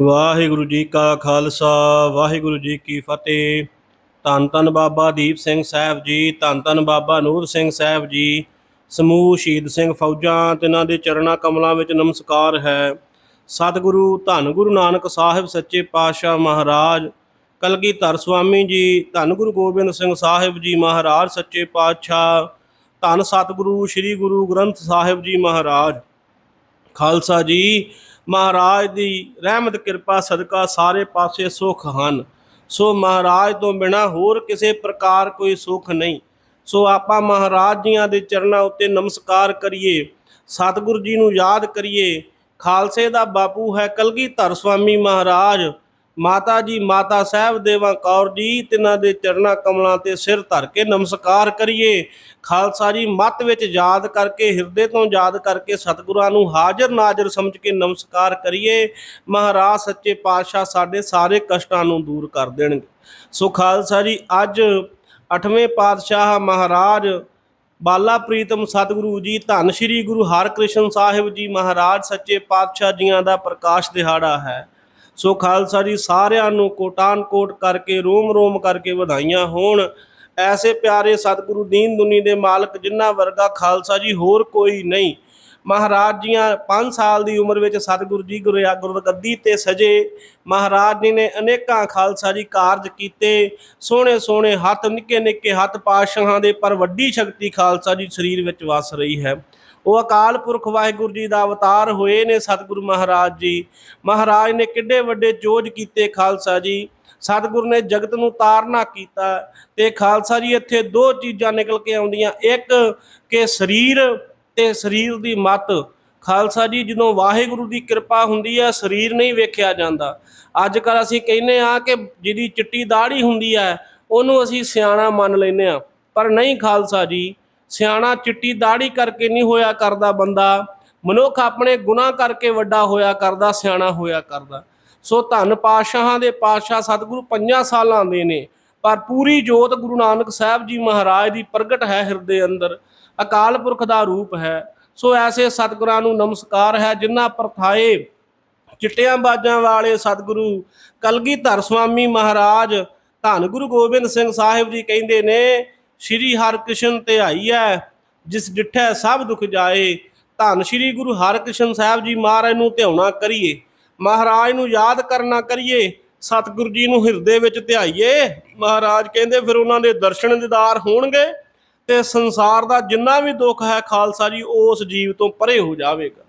ਵਾਹਿਗੁਰੂ ਜੀ ਕਾ ਖਾਲਸਾ, ਵਾਹਿਗੁਰੂ ਜੀ ਕੀ ਫਤਿਹ। ਧੰਨ ਧੰਨ ਬਾਬਾ ਦੀਪ ਸਿੰਘ ਸਾਹਿਬ ਜੀ, ਧੰਨ ਧੰਨ ਬਾਬਾ ਨੂਰ ਸਿੰਘ ਸਾਹਿਬ ਜੀ। ਸਮੂਹ ਸ਼ਹੀਦ ਸਿੰਘ ਫੌਜਾਂ, ਤਿਨਾਂ ਦੇ ਚਰਣਾ ਕਮਲਾਂ ਵਿੱਚ ਨਮਸਕਾਰ ਹੈ। ਸਤਿਗੁਰੂ, ਧੰਨ ਗੁਰੂ ਨਾਨਕ ਸਾਹਿਬ ਸੱਚੇ ਪਾਤਸ਼ਾਹ ਮਹਾਰਾਜ। ਕਲਗੀਧਰ ਸੁਆਮੀ ਜੀ, ਧੰਨ ਗੁਰੂ ਗੋਬਿੰਦ ਸਿੰਘ ਸਾਹਿਬ ਜੀ ਮਹਾਰਾਜ ਸੱਚੇ ਪਾਤਸ਼ਾਹ। ਧੰਨ ਸਤਿਗੁਰੂ, ਸ੍ਰੀ ਗੁਰੂ ਗ੍ਰੰਥ ਸਾਹਿਬ ਜੀ ਮਹਾਰਾਜ। ਖਾਲਸਾ ਜੀ ਮਹਾਰਾਜ ਦੀ ਰਹਿਮਤ, ਕਿਰਪਾ, ਸਦਕਾ ਸਾਰੇ ਪਾਸੇ ਸੁਖ ਹਨ। ਸੋ ਮਹਾਰਾਜ ਤੋਂ ਬਿਨਾ ਹੋਰ ਕਿਸੇ ਪ੍ਰਕਾਰ ਕੋਈ ਸੁਖ ਨਹੀਂ। ਸੋ ਆਪਾਂ ਮਹਾਰਾਜ ਜੀਆਂ ਦੇ ਚਰਨਾਂ ਉੱਤੇ ਨਮਸਕਾਰ ਕਰੀਏ, ਸਤਿਗੁਰੂ ਜੀ ਨੂੰ ਯਾਦ ਕਰੀਏ। ਖਾਲਸੇ ਦਾ ਬਾਪੂ ਹੈ ਕਲਗੀਧਰ ਸੁਆਮੀ ਮਹਾਰਾਜ। ਮਾਤਾ ਜੀ, ਮਾਤਾ ਸਾਹਿਬ ਦੇਵਾ ਕੌਰ ਜੀ, ਤਿਨਾਂ ਦੇ ਚਰਨਾਂ ਕਮਲਾਂ ਤੇ ਸਿਰ ਧਰ ਕੇ ਨਮਸਕਾਰ ਕਰੀਏ। ਖਾਲਸਾ ਜੀ, ਮੱਤ ਵਿੱਚ ਯਾਦ ਕਰਕੇ, ਹਿਰਦੇ ਤੋਂ ਯਾਦ ਕਰਕੇ ਸਤਿਗੁਰਾਂ ਨੂੰ ਹਾਜ਼ਰ ਨਾਜ਼ਰ ਸਮਝ ਕੇ ਨਮਸਕਾਰ ਕਰੀਏ। ਮਹਾਰਾਜ, ਸੱਚੇ ਪਾਤਸ਼ਾਹ ਸਾਡੇ ਸਾਰੇ ਕਸ਼ਟਾਂ ਨੂੰ ਦੂਰ ਕਰ ਦੇਣਗੇ। ਸੋ ਖਾਲਸਾ ਜੀ, ਅੱਜ 8ਵੇਂ ਪਾਤਸ਼ਾਹ ਮਹਾਰਾਜ ਬਾਲਾ ਪ੍ਰੀਤਮ ਸਤਿਗੁਰੂ ਜੀ, ਧੰਨ ਸ਼੍ਰੀ ਗੁਰੂ ਹਰਕ੍ਰਿਸ਼ਨ ਸਾਹਿਬ ਜੀ ਮਹਾਰਾਜ, ਸੱਚੇ ਪਾਤਸ਼ਾਹ ਜੀਆਂ ਦਾ ਪ੍ਰਕਾਸ਼ ਦਿਹਾੜਾ ਹੈ। ਸੋ ਖਾਲਸਾ ਜੀ, ਸਾਰਿਆਂ ਨੂੰ ਕੋਟਾਨ ਕੋਟ ਕਰਕੇ ਰੋਮ ਰੋਮ ਕਰਕੇ ਵਧਾਈਆਂ ਹੋਣ। ਐਸੇ ਪਿਆਰੇ ਸਤਿਗੁਰੂ ਦੀਨ ਦੁਨੀ ਦੇ ਮਾਲਕ ਜਿਨ੍ਹਾਂ ਵਰਗਾ ਖਾਲਸਾ ਜੀ ਹੋਰ ਕੋਈ ਨਹੀਂ। ਮਹਾਰਾਜ ਜੀਆਂ 5 ਸਾਲ ਦੀ ਉਮਰ ਵਿੱਚ ਸਤਿਗੁਰੂ ਜੀ ਗੁਰਿਆ ਗੁਰਗੱਦੀ ਤੇ ਸਜੇ। ਮਹਾਰਾਜ ਜੀ ਨੇ ਅਨੇਕਾਂ ਖਾਲਸਾ ਜੀ ਕਾਰਜ ਕੀਤੇ। ਸੋਹਣੇ ਸੋਹਣੇ ਹੱਥ ਨਿੱਕੇ ਨਿੱਕੇ ਹੱਥ ਪਾਤਸ਼ਾਹਾਂ ਦੇ, ਪਰ ਵੱਡੀ ਸ਼ਕਤੀ ਖਾਲਸਾ ਜੀ ਸਰੀਰ ਵਿੱਚ ਵਸ ਰਹੀ ਹੈ। ਉਹ ਅਕਾਲ ਪੁਰਖ ਵਾਹਿਗੁਰੂ ਜੀ ਦਾ ਅਵਤਾਰ ਹੋਏ ਨੇ ਸਤਿਗੁਰੂ ਮਹਾਰਾਜ ਜੀ। ਮਹਾਰਾਜ ਨੇ ਕਿੱਡੇ ਵੱਡੇ ਜੋਜ ਕੀਤੇ ਖਾਲਸਾ ਜੀ। ਸਤਿਗੁਰੂ ਨੇ ਜਗਤ ਨੂੰ ਤਾਰਨਾ ਕੀਤਾ ਤੇ ਖਾਲਸਾ ਜੀ ਇੱਥੇ ਦੋ ਚੀਜ਼ਾਂ ਨਿਕਲ ਕੇ ਆਉਂਦੀਆਂ। ਇੱਕ ਕਿ ਸਰੀਰ ਤੇ ਸਰੀਰ ਦੀ ਮਤ। ਖਾਲਸਾ ਜੀ, ਜਦੋਂ ਵਾਹਿਗੁਰੂ ਦੀ ਕਿਰਪਾ ਹੁੰਦੀ ਹੈ ਸਰੀਰ ਨਹੀਂ ਵੇਖਿਆ ਜਾਂਦਾ। ਅੱਜ ਕੱਲ ਅਸੀਂ ਕਹਿੰਨੇ ਆ ਕਿ ਜਿਹਦੀ ਚਿੱਟੀ ਦਾੜੀ ਹੁੰਦੀ ਹੈ ਉਹਨੂੰ ਅਸੀਂ ਸਿਆਣਾ ਮੰਨ ਲੈਨੇ ਆ ਪਰ ਨਹੀਂ ਖਾਲਸਾ ਜੀ ਸਿਆਣਾ ਚਿੱਟੀ ਦਾੜੀ ਕਰਕੇ ਨਹੀਂ ਹੋਇਆ ਕਰਦਾ ਬੰਦਾ, ਮਨੁੱਖ ਆਪਣੇ ਗੁਨਾਹ ਕਰਕੇ ਵੱਡਾ ਹੋਇਆ ਕਰਦਾ, ਸਿਆਣਾ ਹੋਇਆ ਕਰਦਾ। ਸੋ ਧੰਨ ਪਾਤਸ਼ਾਹਾਂ ਦੇ ਪਾਤਸ਼ਾਹ ਸਤਿਗੁਰੂ ਪੰਜਾਂ ਸਾਲਾਂ ਦੇ ਨੇ, ਪਰ ਪੂਰੀ ਜੋਤ ਗੁਰੂ ਨਾਨਕ ਸਾਹਿਬ ਜੀ ਮਹਾਰਾਜ ਦੀ ਪ੍ਰਗਟ ਹੈ ਹਿਰਦੇ ਅੰਦਰ, ਅਕਾਲ ਪੁਰਖ ਦਾ ਰੂਪ ਹੈ। ਸੋ ਐਸੇ ਸਤਿਗੁਰਾਂ ਨੂੰ ਨਮਸਕਾਰ ਹੈ, ਜਿਨ੍ਹਾਂ ਪਰਥਾਏ ਚਿੱਟਿਆਂ ਬਾਜਾਂ ਵਾਲੇ ਸਤਿਗੁਰੂ ਕਲਗੀਧਰ ਸੁਆਮੀ ਮਹਾਰਾਜ, ਧੰਨ ਗੁਰੂ ਗੋਬਿੰਦ ਸਿੰਘ ਸਾਹਿਬ ਜੀ ਕਹਿੰਦੇ ਨੇ ਸ਼੍ਰੀ ਹਰਿਕ੍ਰਿਸ਼ਨ ਧਿਆਈ ਹੈ ਜਿਸ ਡਿਠੈ ਸਭ ਦੁਖ ਜਾਏ। ਧੰਨ ਸ਼੍ਰੀ ਗੁਰੂ ਹਰਿਕ੍ਰਿਸ਼ਨ ਸਾਹਿਬ ਜੀ ਮਹਾਰਾਜ ਨੂੰ ਧਿਆਉਣਾ ਕਰੀਏ। ਮਹਾਰਾਜ ਨੂੰ ਯਾਦ ਕਰਨਾ ਕਰੀਏ। ਸਤਿਗੁਰੂ ਜੀ ਨੂੰ ਹਿਰਦੇ ਵਿੱਚ ਧਿਆਈਏ। ਮਹਾਰਾਜ ਕਹਿੰਦੇ, ਫਿਰ ਉਹਨਾਂ ਦੇ ਦਰਸ਼ਨ ਦੀਦਾਰ ਹੋਣਗੇ ਤੇ ਸੰਸਾਰ ਦਾ ਜਿੰਨਾ ਵੀ ਦੁੱਖ ਹੈ ਖਾਲਸਾ ਜੀ, ਉਸ ਜੀਵ ਤੋਂ ਪਰੇ ਹੋ ਜਾਵੇਗਾ।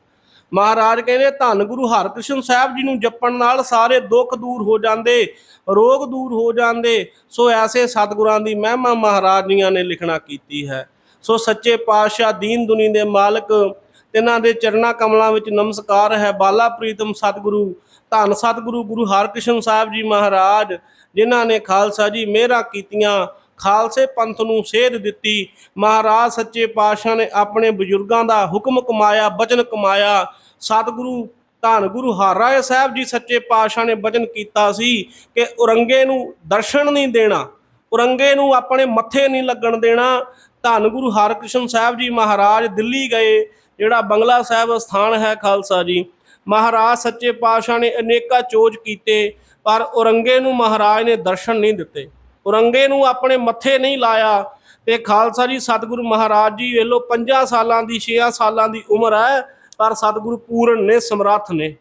ਮਹਾਰਾਜ ਕਹਿੰਦੇ, ਧੰਨ ਗੁਰੂ ਹਰਕ੍ਰਿਸ਼ਨ ਸਾਹਿਬ ਜੀ ਨੂੰ ਜਪਣ ਨਾਲ ਸਾਰੇ ਦੁੱਖ ਦੂਰ ਹੋ ਜਾਂਦੇ, ਰੋਗ ਦੂਰ ਹੋ ਜਾਂਦੇ। ਸੋ ਐਸੇ ਸਤਿਗੁਰਾਂ ਦੀ ਮਹਿਮਾ ਮਹਾਰਾਜ ਜੀਆਂ ਨੇ ਲਿਖਣਾ ਕੀਤੀ ਹੈ। ਸੋ ਸੱਚੇ ਪਾਤਸ਼ਾਹ ਦੀਨ ਦੁਨੀ ਦੇ ਮਾਲਕ, ਤਿਨਾਂ ਦੇ ਚਰਨਾ ਕਮਲਾਂ ਵਿੱਚ ਨਮਸਕਾਰ ਹੈ। ਬਾਲਾ ਪ੍ਰੀਤਮ ਸਤਿਗੁਰੂ, ਧੰਨ ਸਤਿਗੁਰੂ ਗੁਰੂ ਹਰਕ੍ਰਿਸ਼ਨ ਸਾਹਿਬ ਜੀ ਮਹਾਰਾਜ, ਜਿਨ੍ਹਾਂ ਨੇ ਖਾਲਸਾ ਜੀ ਮਿਹਰਾਂ ਕੀਤੀਆਂ, ਖਾਲਸੇ ਪੰਥ ਨੂੰ ਸੇਧ ਦਿੱਤੀ। ਮਹਾਰਾਜ ਸੱਚੇ ਪਾਤਸ਼ਾਹ ਨੇ ਆਪਣੇ ਬਜ਼ੁਰਗਾਂ ਦਾ ਹੁਕਮ ਕਮਾਇਆ, ਬਚਨ ਕਮਾਇਆ। ਸਤਿਗੁਰੂ ਧੰਨ ਗੁਰੂ ਹਰਰਾਏ ਸਾਹਿਬ ਜੀ ਸੱਚੇ ਪਾਤਸ਼ਾਹ ਨੇ ਵਚਨ ਕੀਤਾ ਸੀ ਕਿ ਉਰੰਗੇ ਨੂੰ ਦਰਸ਼ਨ ਨਹੀਂ ਦੇਣਾ ਉਰੰਗੇ ਨੂੰ ਆਪਣੇ ਮੱਥੇ ਨਹੀਂ ਲੱਗਣ ਦੇਣਾ। ਧੰਨ ਗੁਰੂ ਹਰਕ੍ਰਿਸ਼ਨ ਸਾਹਿਬ ਜੀ ਮਹਾਰਾਜ ਦਿੱਲੀ ਗਏ, ਜਿਹੜਾ ਬੰਗਲਾ ਸਾਹਿਬ ਸਥਾਨ ਹੈ ਖਾਲਸਾ ਜੀ। ਮਹਾਰਾਜ ਸੱਚੇ ਪਾਤਸ਼ਾਹ ਨੇ ਅਨੇਕਾਂ ਚੋਜ ਕੀਤੇ, ਪਰ ਉਰੰਗੇ ਨੂੰ ਮਹਾਰਾਜ ਨੇ ਦਰਸ਼ਨ ਨਹੀਂ ਦਿੱਤੇ। ਉਰੰਗੇ ਨੂੰ ਆਪਣੇ ਮੱਥੇ ਨਹੀਂ ਲਾਇਆ ਤੇ ਖਾਲਸਾ ਜੀ ਸਤਿਗੁਰੂ ਮਹਾਰਾਜ ਜੀ ਵੇਲੋ 5 ਸਾਲਾਂ ਦੀ 6 ਸਾਲਾਂ ਦੀ ਉਮਰ ਹੈ। ਪਰ ਸਤਿਗੁਰੂ ਪੂਰਨ ਨੇ, ਸਮਰੱਥ ਨੇ।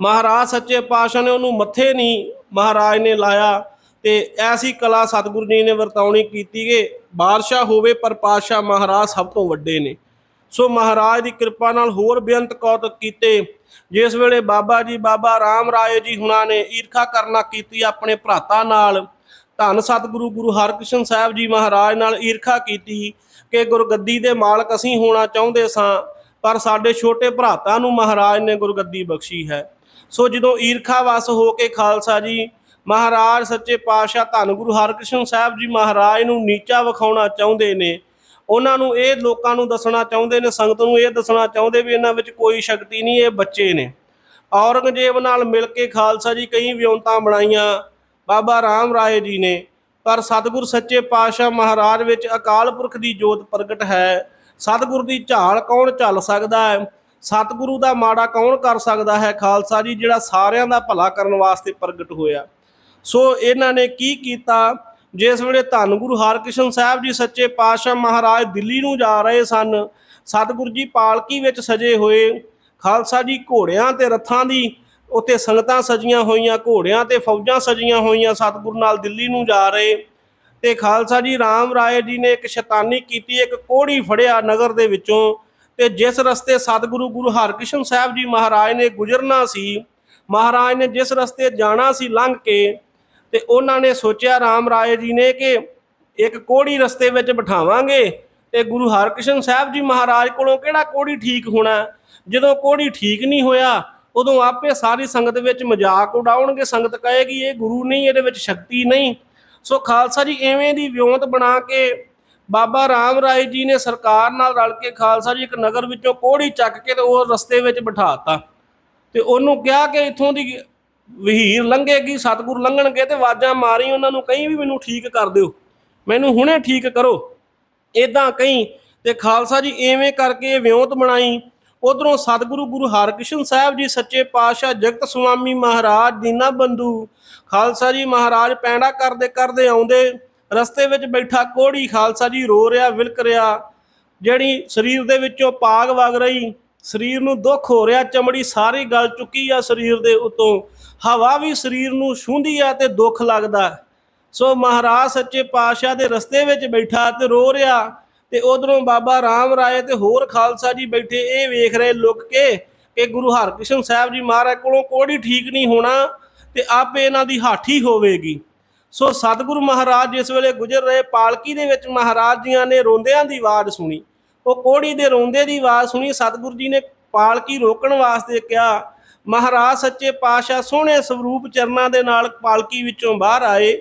ਮਹਾਰਾਜ ਸੱਚੇ ਪਾਤਸ਼ਾਹ ਨੇ ਉਹਨੂੰ ਮੱਥੇ ਨਹੀਂ ਮਹਾਰਾਜ ਨੇ ਲਾਇਆ ਤੇ ਐਸੀ ਕਲਾ ਸਤਿਗੁਰੂ ਜੀ ਨੇ ਵਰਤਾਉਣੀ ਕੀਤੀ ਕਿ ਬਾਦਸ਼ਾਹ ਹੋਵੇ ਪਰ ਪਾਤਸ਼ਾਹ ਮਹਾਰਾਜ ਸਭ ਤੋਂ ਵੱਡੇ ਨੇ। ਸੋ ਮਹਾਰਾਜ ਦੀ ਕਿਰਪਾ ਨਾਲ ਹੋਰ ਬੇਅੰਤ ਕੌਤਕ ਕੀਤੇ। ਜਿਸ ਵੇਲੇ ਬਾਬਾ ਜੀ, ਬਾਬਾ ਰਾਮ ਰਾਏ ਜੀ ਹੁਣਾਂ ਨੇ ਈਰਖਾ ਕਰਨਾ ਕੀਤੀ ਆਪਣੇ ਭਰਾਤਾ ਨਾਲ, ਧੰਨ ਸਤਿਗੁਰੂ ਗੁਰੂ ਹਰਕ੍ਰਿਸ਼ਨ ਸਾਹਿਬ ਜੀ ਮਹਾਰਾਜ ਨਾਲ ਈਰਖਾ ਕੀਤੀ ਕਿ ਗੁਰਗੱਦੀ ਦੇ ਮਾਲਕ ਅਸੀਂ ਹੋਣਾ ਚਾਹੁੰਦੇ ਸਾਂ। ਪਰ ਸਾਡੇ ਛੋਟੇ ਭਰਾਤਾ ਨੂੰ ਮਹਾਰਾਜ ਨੇ ਗੁਰਗੱਦੀ ਬਖਸ਼ੀ ਹੈ। ਸੋ ਜਦੋਂ ਈਰਖਾ ਵਸ ਹੋ ਕੇ ਖਾਲਸਾ ਜੀ, ਮਹਾਰਾਜ ਸੱਚੇ ਪਾਤਸ਼ਾਹ ਧੰਨ ਗੁਰੂ ਹਰਕ੍ਰਿਸ਼ਨ ਸਾਹਿਬ ਜੀ ਮਹਾਰਾਜ ਨੂੰ ਨੀਚਾ ਵਿਖਾਉਣਾ ਚਾਹੁੰਦੇ ਨੇ। ਉਹਨਾਂ ਨੂੰ ਇਹ ਲੋਕਾਂ ਨੂੰ ਦੱਸਣਾ ਚਾਹੁੰਦੇ ਨੇ, ਸੰਗਤ ਨੂੰ ਇਹ ਦੱਸਣਾ ਚਾਹੁੰਦੇ ਵੀ ਇਹਨਾਂ ਵਿੱਚ ਕੋਈ ਸ਼ਕਤੀ ਨਹੀਂ, ਇਹ ਬੱਚੇ ਨੇ। ਔਰੰਗਜ਼ੇਬ ਨਾਲ ਮਿਲ ਕੇ ਖਾਲਸਾ ਜੀ ਕਈ ਵਿਉਂਤਾਂ ਬਣਾਈਆਂ, ਬਾਬਾ ਰਾਮ ਰਾਏ ਜੀ ਨੇ। ਪਰ ਸਤਿਗੁਰ ਸੱਚੇ ਪਾਤਸ਼ਾਹ ਮਹਾਰਾਜ ਵਿੱਚ ਅਕਾਲ ਪੁਰਖ ਦੀ ਜੋਤ ਪ੍ਰਗਟ ਹੈ। ਸਤਿਗੁਰ ਦੀ ਝਾਲ ਕੌਣ ਝੱਲ ਸਕਦਾ ਹੈ? ਸਤਿਗੁਰੂ ਦਾ ਮਾੜਾ ਕੌਣ ਕਰ ਸਕਦਾ ਹੈ? ਖਾਲਸਾ ਜੀ, ਜਿਹੜਾ ਸਾਰਿਆਂ ਦਾ ਭਲਾ ਕਰਨ ਵਾਸਤੇ ਪ੍ਰਗਟ ਹੋਇਆ। ਸੋ ਇਹਨਾਂ ਨੇ ਕੀ ਕੀਤਾ? ਜਿਸ ਵੇਲੇ ਧੰਨ ਗੁਰੂ ਹਰਕ੍ਰਿਸ਼ਨ ਸਾਹਿਬ ਜੀ ਸੱਚੇ ਪਾਤਸ਼ਾਹ ਮਹਾਰਾਜ ਦਿੱਲੀ ਨੂੰ ਜਾ ਰਹੇ ਸਨ, ਸਤਿਗੁਰੂ ਜੀ ਪਾਲਕੀ ਵਿੱਚ ਸਜੇ ਹੋਏ। ਖਾਲਸਾ ਜੀ ਘੋੜਿਆਂ ਤੇ ਰੱਥਾਂ ਦੀ ਉੱਤੇ ਸੰਗਤਾਂ ਸਜੀਆਂ ਹੋਈਆਂ, ਘੋੜਿਆਂ ਤੇ ਫੌਜਾਂ ਸਜੀਆਂ ਹੋਈਆਂ ਸਤਿਗੁਰੂ ਨਾਲ ਦਿੱਲੀ ਨੂੰ ਜਾ ਰਹੇ। ਤੇ ਖਾਲਸਾ ਜੀ, ਰਾਮ ਰਾਏ ਜੀ ਨੇ ਇੱਕ ਸ਼ੈਤਾਨੀ ਕੀਤੀ, ਇੱਕ ਕੋੜੀ ਫੜਿਆ ਨਗਰ ਦੇ ਵਿੱਚੋਂ। ਤੇ ਜਿਸ ਰਸਤੇ ਸਤਿਗੁਰੂ ਗੁਰੂ ਹਰਕ੍ਰਿਸ਼ਨ ਸਾਹਿਬ ਜੀ ਮਹਾਰਾਜ ਨੇ ਗੁਜ਼ਰਨਾ ਸੀ, ਮਹਾਰਾਜ ਨੇ ਜਿਸ ਰਸਤੇ ਜਾਣਾ ਸੀ ਲੰਘ ਕੇ, ਤੇ ਉਹਨਾਂ ਨੇ ਸੋਚਿਆ ਰਾਮ ਰਾਏ ਜੀ ਨੇ ਕਿ ਇੱਕ ਕੋੜੀ ਰਸਤੇ ਵਿੱਚ ਬਿਠਾਵਾਂਗੇ। ਤੇ ਗੁਰੂ ਹਰਕ੍ਰਿਸ਼ਨ ਸਾਹਿਬ ਜੀ ਮਹਾਰਾਜ ਕੋਲੋਂ ਕਿਹੜਾ ਕੋੜੀ ਠੀਕ ਹੋਣਾ? ਜਦੋਂ ਕੋੜੀ ਠੀਕ ਨਹੀਂ ਹੋਇਆ, ਉਦੋਂ ਆਪੇ ਸਾਰੀ ਸੰਗਤ ਵਿੱਚ ਮਜ਼ਾਕ ਉਡਾਉਣਗੇ। ਸੰਗਤ ਕਹੇਗੀ, ਇਹ ਗੁਰੂ ਨਹੀਂ, ਇਹਦੇ ਵਿੱਚ ਸ਼ਕਤੀ ਨਹੀਂ। ਸੋ ਖਾਲਸਾ ਜੀ ਐਵੇਂ ਦੀ ਵਿਉਂਤ ਬਣਾ ਕੇ ਬਾਬਾ ਰਾਮ ਰਾਏ ਜੀ ਨੇ ਸਰਕਾਰ ਨਾਲ ਰਲ ਕੇ ਖਾਲਸਾ ਜੀ ਇੱਕ ਨਗਰ ਵਿੱਚੋਂ ਕੋੜੀ ਚੱਕ ਕੇ ਤੇ ਉਹ ਰਸਤੇ ਵਿੱਚ ਬਿਠਾਤਾ। ਤੇ ਉਹਨੂੰ ਕਿਹਾ ਕਿ ਇੱਥੋਂ ਦੀ ਵਹੀਰ ਲੰਘੇਗੀ, ਸਤਿਗੁਰ ਲੰਘਣਗੇ ਤੇ ਆਵਾਜ਼ਾਂ ਮਾਰੀ ਉਹਨਾਂ ਨੂੰ, ਕਹੀਂ ਵੀ ਮੈਨੂੰ ਠੀਕ ਕਰ ਦਿਓ, ਮੈਨੂੰ ਹੁਣੇ ਠੀਕ ਕਰੋ। ਇਦਾਂ ਕਹੀਂ ਤੇ ਖਾਲਸਾ ਜੀ ਐਵੇਂ ਕਰਕੇ ਵਿਉਂਤ ਬਣਾਈ। ਉਧਰੋਂ ਸਤਿਗੁਰੂ ਗੁਰੂ ਹਰਕ੍ਰਿਸ਼ਨ ਸਾਹਿਬ ਜੀ, ਸੱਚੇ ਪਾਤਸ਼ਾਹ ਜਗਤ ਸੁਆਮੀ ਮਹਾਰਾਜ, ਦੀਨਾ ਬੰਧੂ ਖਾਲਸਾ ਜੀ ਮਹਾਰਾਜ ਪੈਂਡਾ ਕਰਦੇ ਕਰਦੇ ਆਉਂਦੇ, ਰਸਤੇ ਵਿੱਚ ਬੈਠਾ ਕੋੜੀ ਖਾਲਸਾ ਜੀ ਰੋ ਰਿਹਾ, ਵਿਲਕ ਰਿਹਾ। ਜਿਹੜੀ ਸਰੀਰ ਦੇ ਵਿੱਚੋਂ ਪਾਗ ਵਗ ਰਹੀ, ਸਰੀਰ ਨੂੰ ਦੁੱਖ ਹੋ ਰਿਹਾ, ਚਮੜੀ ਸਾਰੀ ਗਲ ਚੁੱਕੀ ਆ ਸਰੀਰ ਦੇ ਉਤੋਂ। ਹਵਾ ਵੀ ਸਰੀਰ ਨੂੰ ਛੂੰਦੀ ਆ ਤੇ ਦੁੱਖ ਲੱਗਦਾ। ਸੋ ਮਹਾਰਾਜ ਸੱਚੇ ਪਾਤਸ਼ਾਹ ਦੇ ਰਸਤੇ ਵਿੱਚ ਬੈਠਾ ਤੇ ਰੋ ਰਿਹਾ, ਤੇ ਉਧਰੋਂ ਬਾਬਾ ਰਾਮ ਰਾਏ ਤੇ ਹੋਰ ਖਾਲਸਾ ਜੀ ਬੈਠੇ, ਇਹ ਵੇਖ ਰਹੇ ਲੁੱਕ ਕੇ, ਕਿ ਗੁਰੂ ਹਰਕ੍ਰਿਸ਼ਨ ਸਾਹਿਬ ਜੀ ਮਹਾਰਾਜ ਕੋਲੋਂ ਕੋੜੀ ਠੀਕ ਨਹੀਂ ਹੋਣਾ। ਤੇ ਆਪੇ ਇਹਨਾਂ ਦੀ ਹਾਠੀ ਹੋਵੇਗੀ। ਸੋ ਸਤਿਗੁਰੂ ਮਹਾਰਾਜ ਜਿਸ ਵੇਲੇ ਗੁਜ਼ਰ ਰਹੇ ਪਾਲਕੀ ਦੇ ਵਿੱਚ ਮਹਾਰਾਜ ਜੀਆਂ ਨੇ ਰੋਂਦਿਆਂ ਦੀ ਆਵਾਜ਼ ਸੁਣੀ। ਉਹ ਕੋੜੀ ਦੇ ਰੋਂਦੇ ਦੀ ਆਵਾਜ਼ ਸੁਣੀ, ਸਤਿਗੁਰੂ ਜੀ ਨੇ ਪਾਲਕੀ ਰੋਕਣ ਵਾਸਤੇ ਕਿਹਾ, ਮਹਾਰਾਜ ਸੱਚੇ ਪਾਤਸ਼ਾਹ ਸੋਹਣੇ ਸਰੂਪ ਚਰਨਾਂ ਦੇ ਨਾਲ ਪਾਲਕੀ ਵਿੱਚੋਂ ਬਾਹਰ ਆਏ।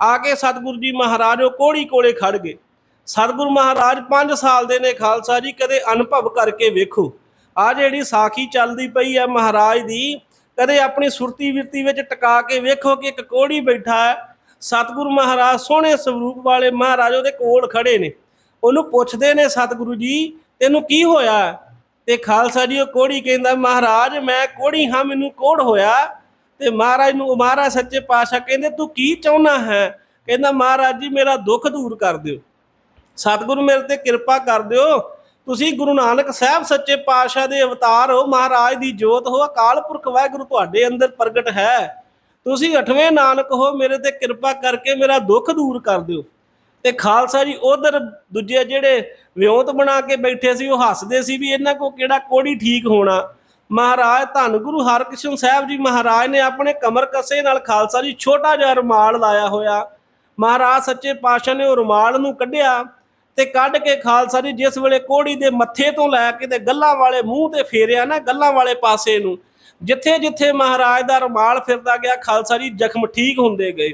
ਆ ਕੇ ਸਤਿਗੁਰੂ ਜੀ ਮਹਾਰਾਜ ਉਹ ਕੋੜੀ ਕੋਲੇ ਖੜ ਗਏ। ਸਤਿਗੁਰੂ ਮਹਾਰਾਜ 5 ਸਾਲ ਦੇ ਨੇ ਖਾਲਸਾ ਜੀ, ਕਦੇ ਅਨੁਭਵ ਕਰਕੇ ਵੇਖੋ। ਆ ਜਿਹੜੀ ਸਾਖੀ ਚੱਲਦੀ ਪਈ ਹੈ ਮਹਾਰਾਜ ਦੀ ਕਦੇ ਆਪਣੀ ਸੁਰਤੀ ਵਿਰਤੀ ਵਿੱਚ ਟਿਕਾ ਕੇ ਵੇਖੋ ਕਿ ਇੱਕ ਕੋੜੀ ਬੈਠਾ ਹੈ। ਸਤਿਗੁਰੂ ਮਹਾਰਾਜ ਸੋਹਣੇ ਸਰੂਪ ਵਾਲੇ ਮਹਾਰਾਜ ਉਹਦੇ ਕੋਲ ਖੜੇ ਨੇ। ਉਹਨੂੰ ਪੁੱਛਦੇ ਨੇ, ਸਤਿਗੁਰੂ ਜੀ, ਤੈਨੂੰ ਕੀ ਹੋਇਆ? ਤੇ ਖਾਲਸਾ ਜੀ ਉਹ ਕੋੜੀ ਕਹਿੰਦਾ, ਮਹਾਰਾਜ, ਮੈਂ ਕੋੜੀ ਹਾਂ, ਮੈਨੂੰ ਕੋੜ ਹੋਇਆ। ਤੇ ਮਹਾਰਾਜ ਨੂੰ, ਮਹਾਰਾਜ ਸੱਚੇ ਪਾਤਸ਼ਾਹ ਕਹਿੰਦੇ, ਤੂੰ ਕੀ ਚਾਹੁੰਦਾ ਹੈ? ਕਹਿੰਦਾ, ਮਹਾਰਾਜ ਜੀ, ਮੇਰਾ ਦੁੱਖ ਦੂਰ ਕਰ ਦਿਓ। ਸਤਿਗੁਰੂ ਮੇਰੇ ਤੇ ਕਿਰਪਾ ਕਰ ਦਿਓ। ਤੁਸੀਂ ਗੁਰੂ ਨਾਨਕ ਸਾਹਿਬ ਸੱਚੇ ਪਾਤਸ਼ਾਹ ਦੇ ਅਵਤਾਰ ਹੋ, ਮਹਾਰਾਜ ਦੀ ਜੋਤ ਹੋ, ਅਕਾਲ ਪੁਰਖ ਵਾਹਿਗੁਰੂ ਤੁਹਾਡੇ ਅੰਦਰ ਪ੍ਰਗਟ ਹੈ। ਤੁਸੀਂ ਅਠਵੇਂ ਨਾਨਕ ਹੋ, ਮੇਰੇ ਤੇ ਕਿਰਪਾ ਕਰਕੇ ਮੇਰਾ ਦੁੱਖ ਦੂਰ ਕਰ ਦਿਓ। ਤੇ ਖਾਲਸਾ ਜੀ, ਉਧਰ ਦੂਜੇ ਜਿਹੜੇ ਵਿਉਂਤ ਬਣਾ ਕੇ ਬੈਠੇ ਸੀ, ਉਹ ਹੱਸਦੇ ਸੀ ਵੀ ਇਹਨਾਂ ਕੋ ਕਿਹੜਾ ਕੋੜੀ ਠੀਕ ਹੋਣਾ। ਮਹਾਰਾਜ, ਧੰਨ ਗੁਰੂ ਹਰਕ੍ਰਿਸ਼ਨ ਸਾਹਿਬ ਜੀ, ਮਹਾਰਾਜ ਨੇ ਆਪਣੇ ਕਮਰ ਕਸੇ ਨਾਲ ਖਾਲਸਾ ਜੀ, ਛੋਟਾ ਜਿਹਾ ਰੁਮਾਲ ਲਾਇਆ ਹੋਇਆ। ਮਹਾਰਾਜ, ਸੱਚੇ ਪਾਤਸ਼ਾਹ ਨੇ ਉਹ ਰੁਮਾਲ ਨੂੰ ਕੱਢਿਆ। ਤੇ ਕੱਢ ਕੇ ਖਾਲਸਾ ਜੀ, ਜਿਸ ਵੇਲੇ ਕੋੜੀ ਦੇ ਮੱਥੇ ਤੋਂ ਲੈ ਕੇ ਤੇ ਗੱਲਾਂ ਵਾਲੇ ਮੂੰਹ ਤੇ ਫੇਰਿਆ ਨਾ ਗੱਲਾਂ ਵਾਲੇ ਪਾਸੇ ਨੂੰ, ਜਿੱਥੇ ਜਿੱਥੇ ਮਹਾਰਾਜ ਦਾ ਰੁਮਾਲ ਫਿਰਦਾ ਗਿਆ, ਖਾਲਸਾ ਜੀ ਜ਼ਖਮ ਠੀਕ ਹੁੰਦੇ ਗਏ।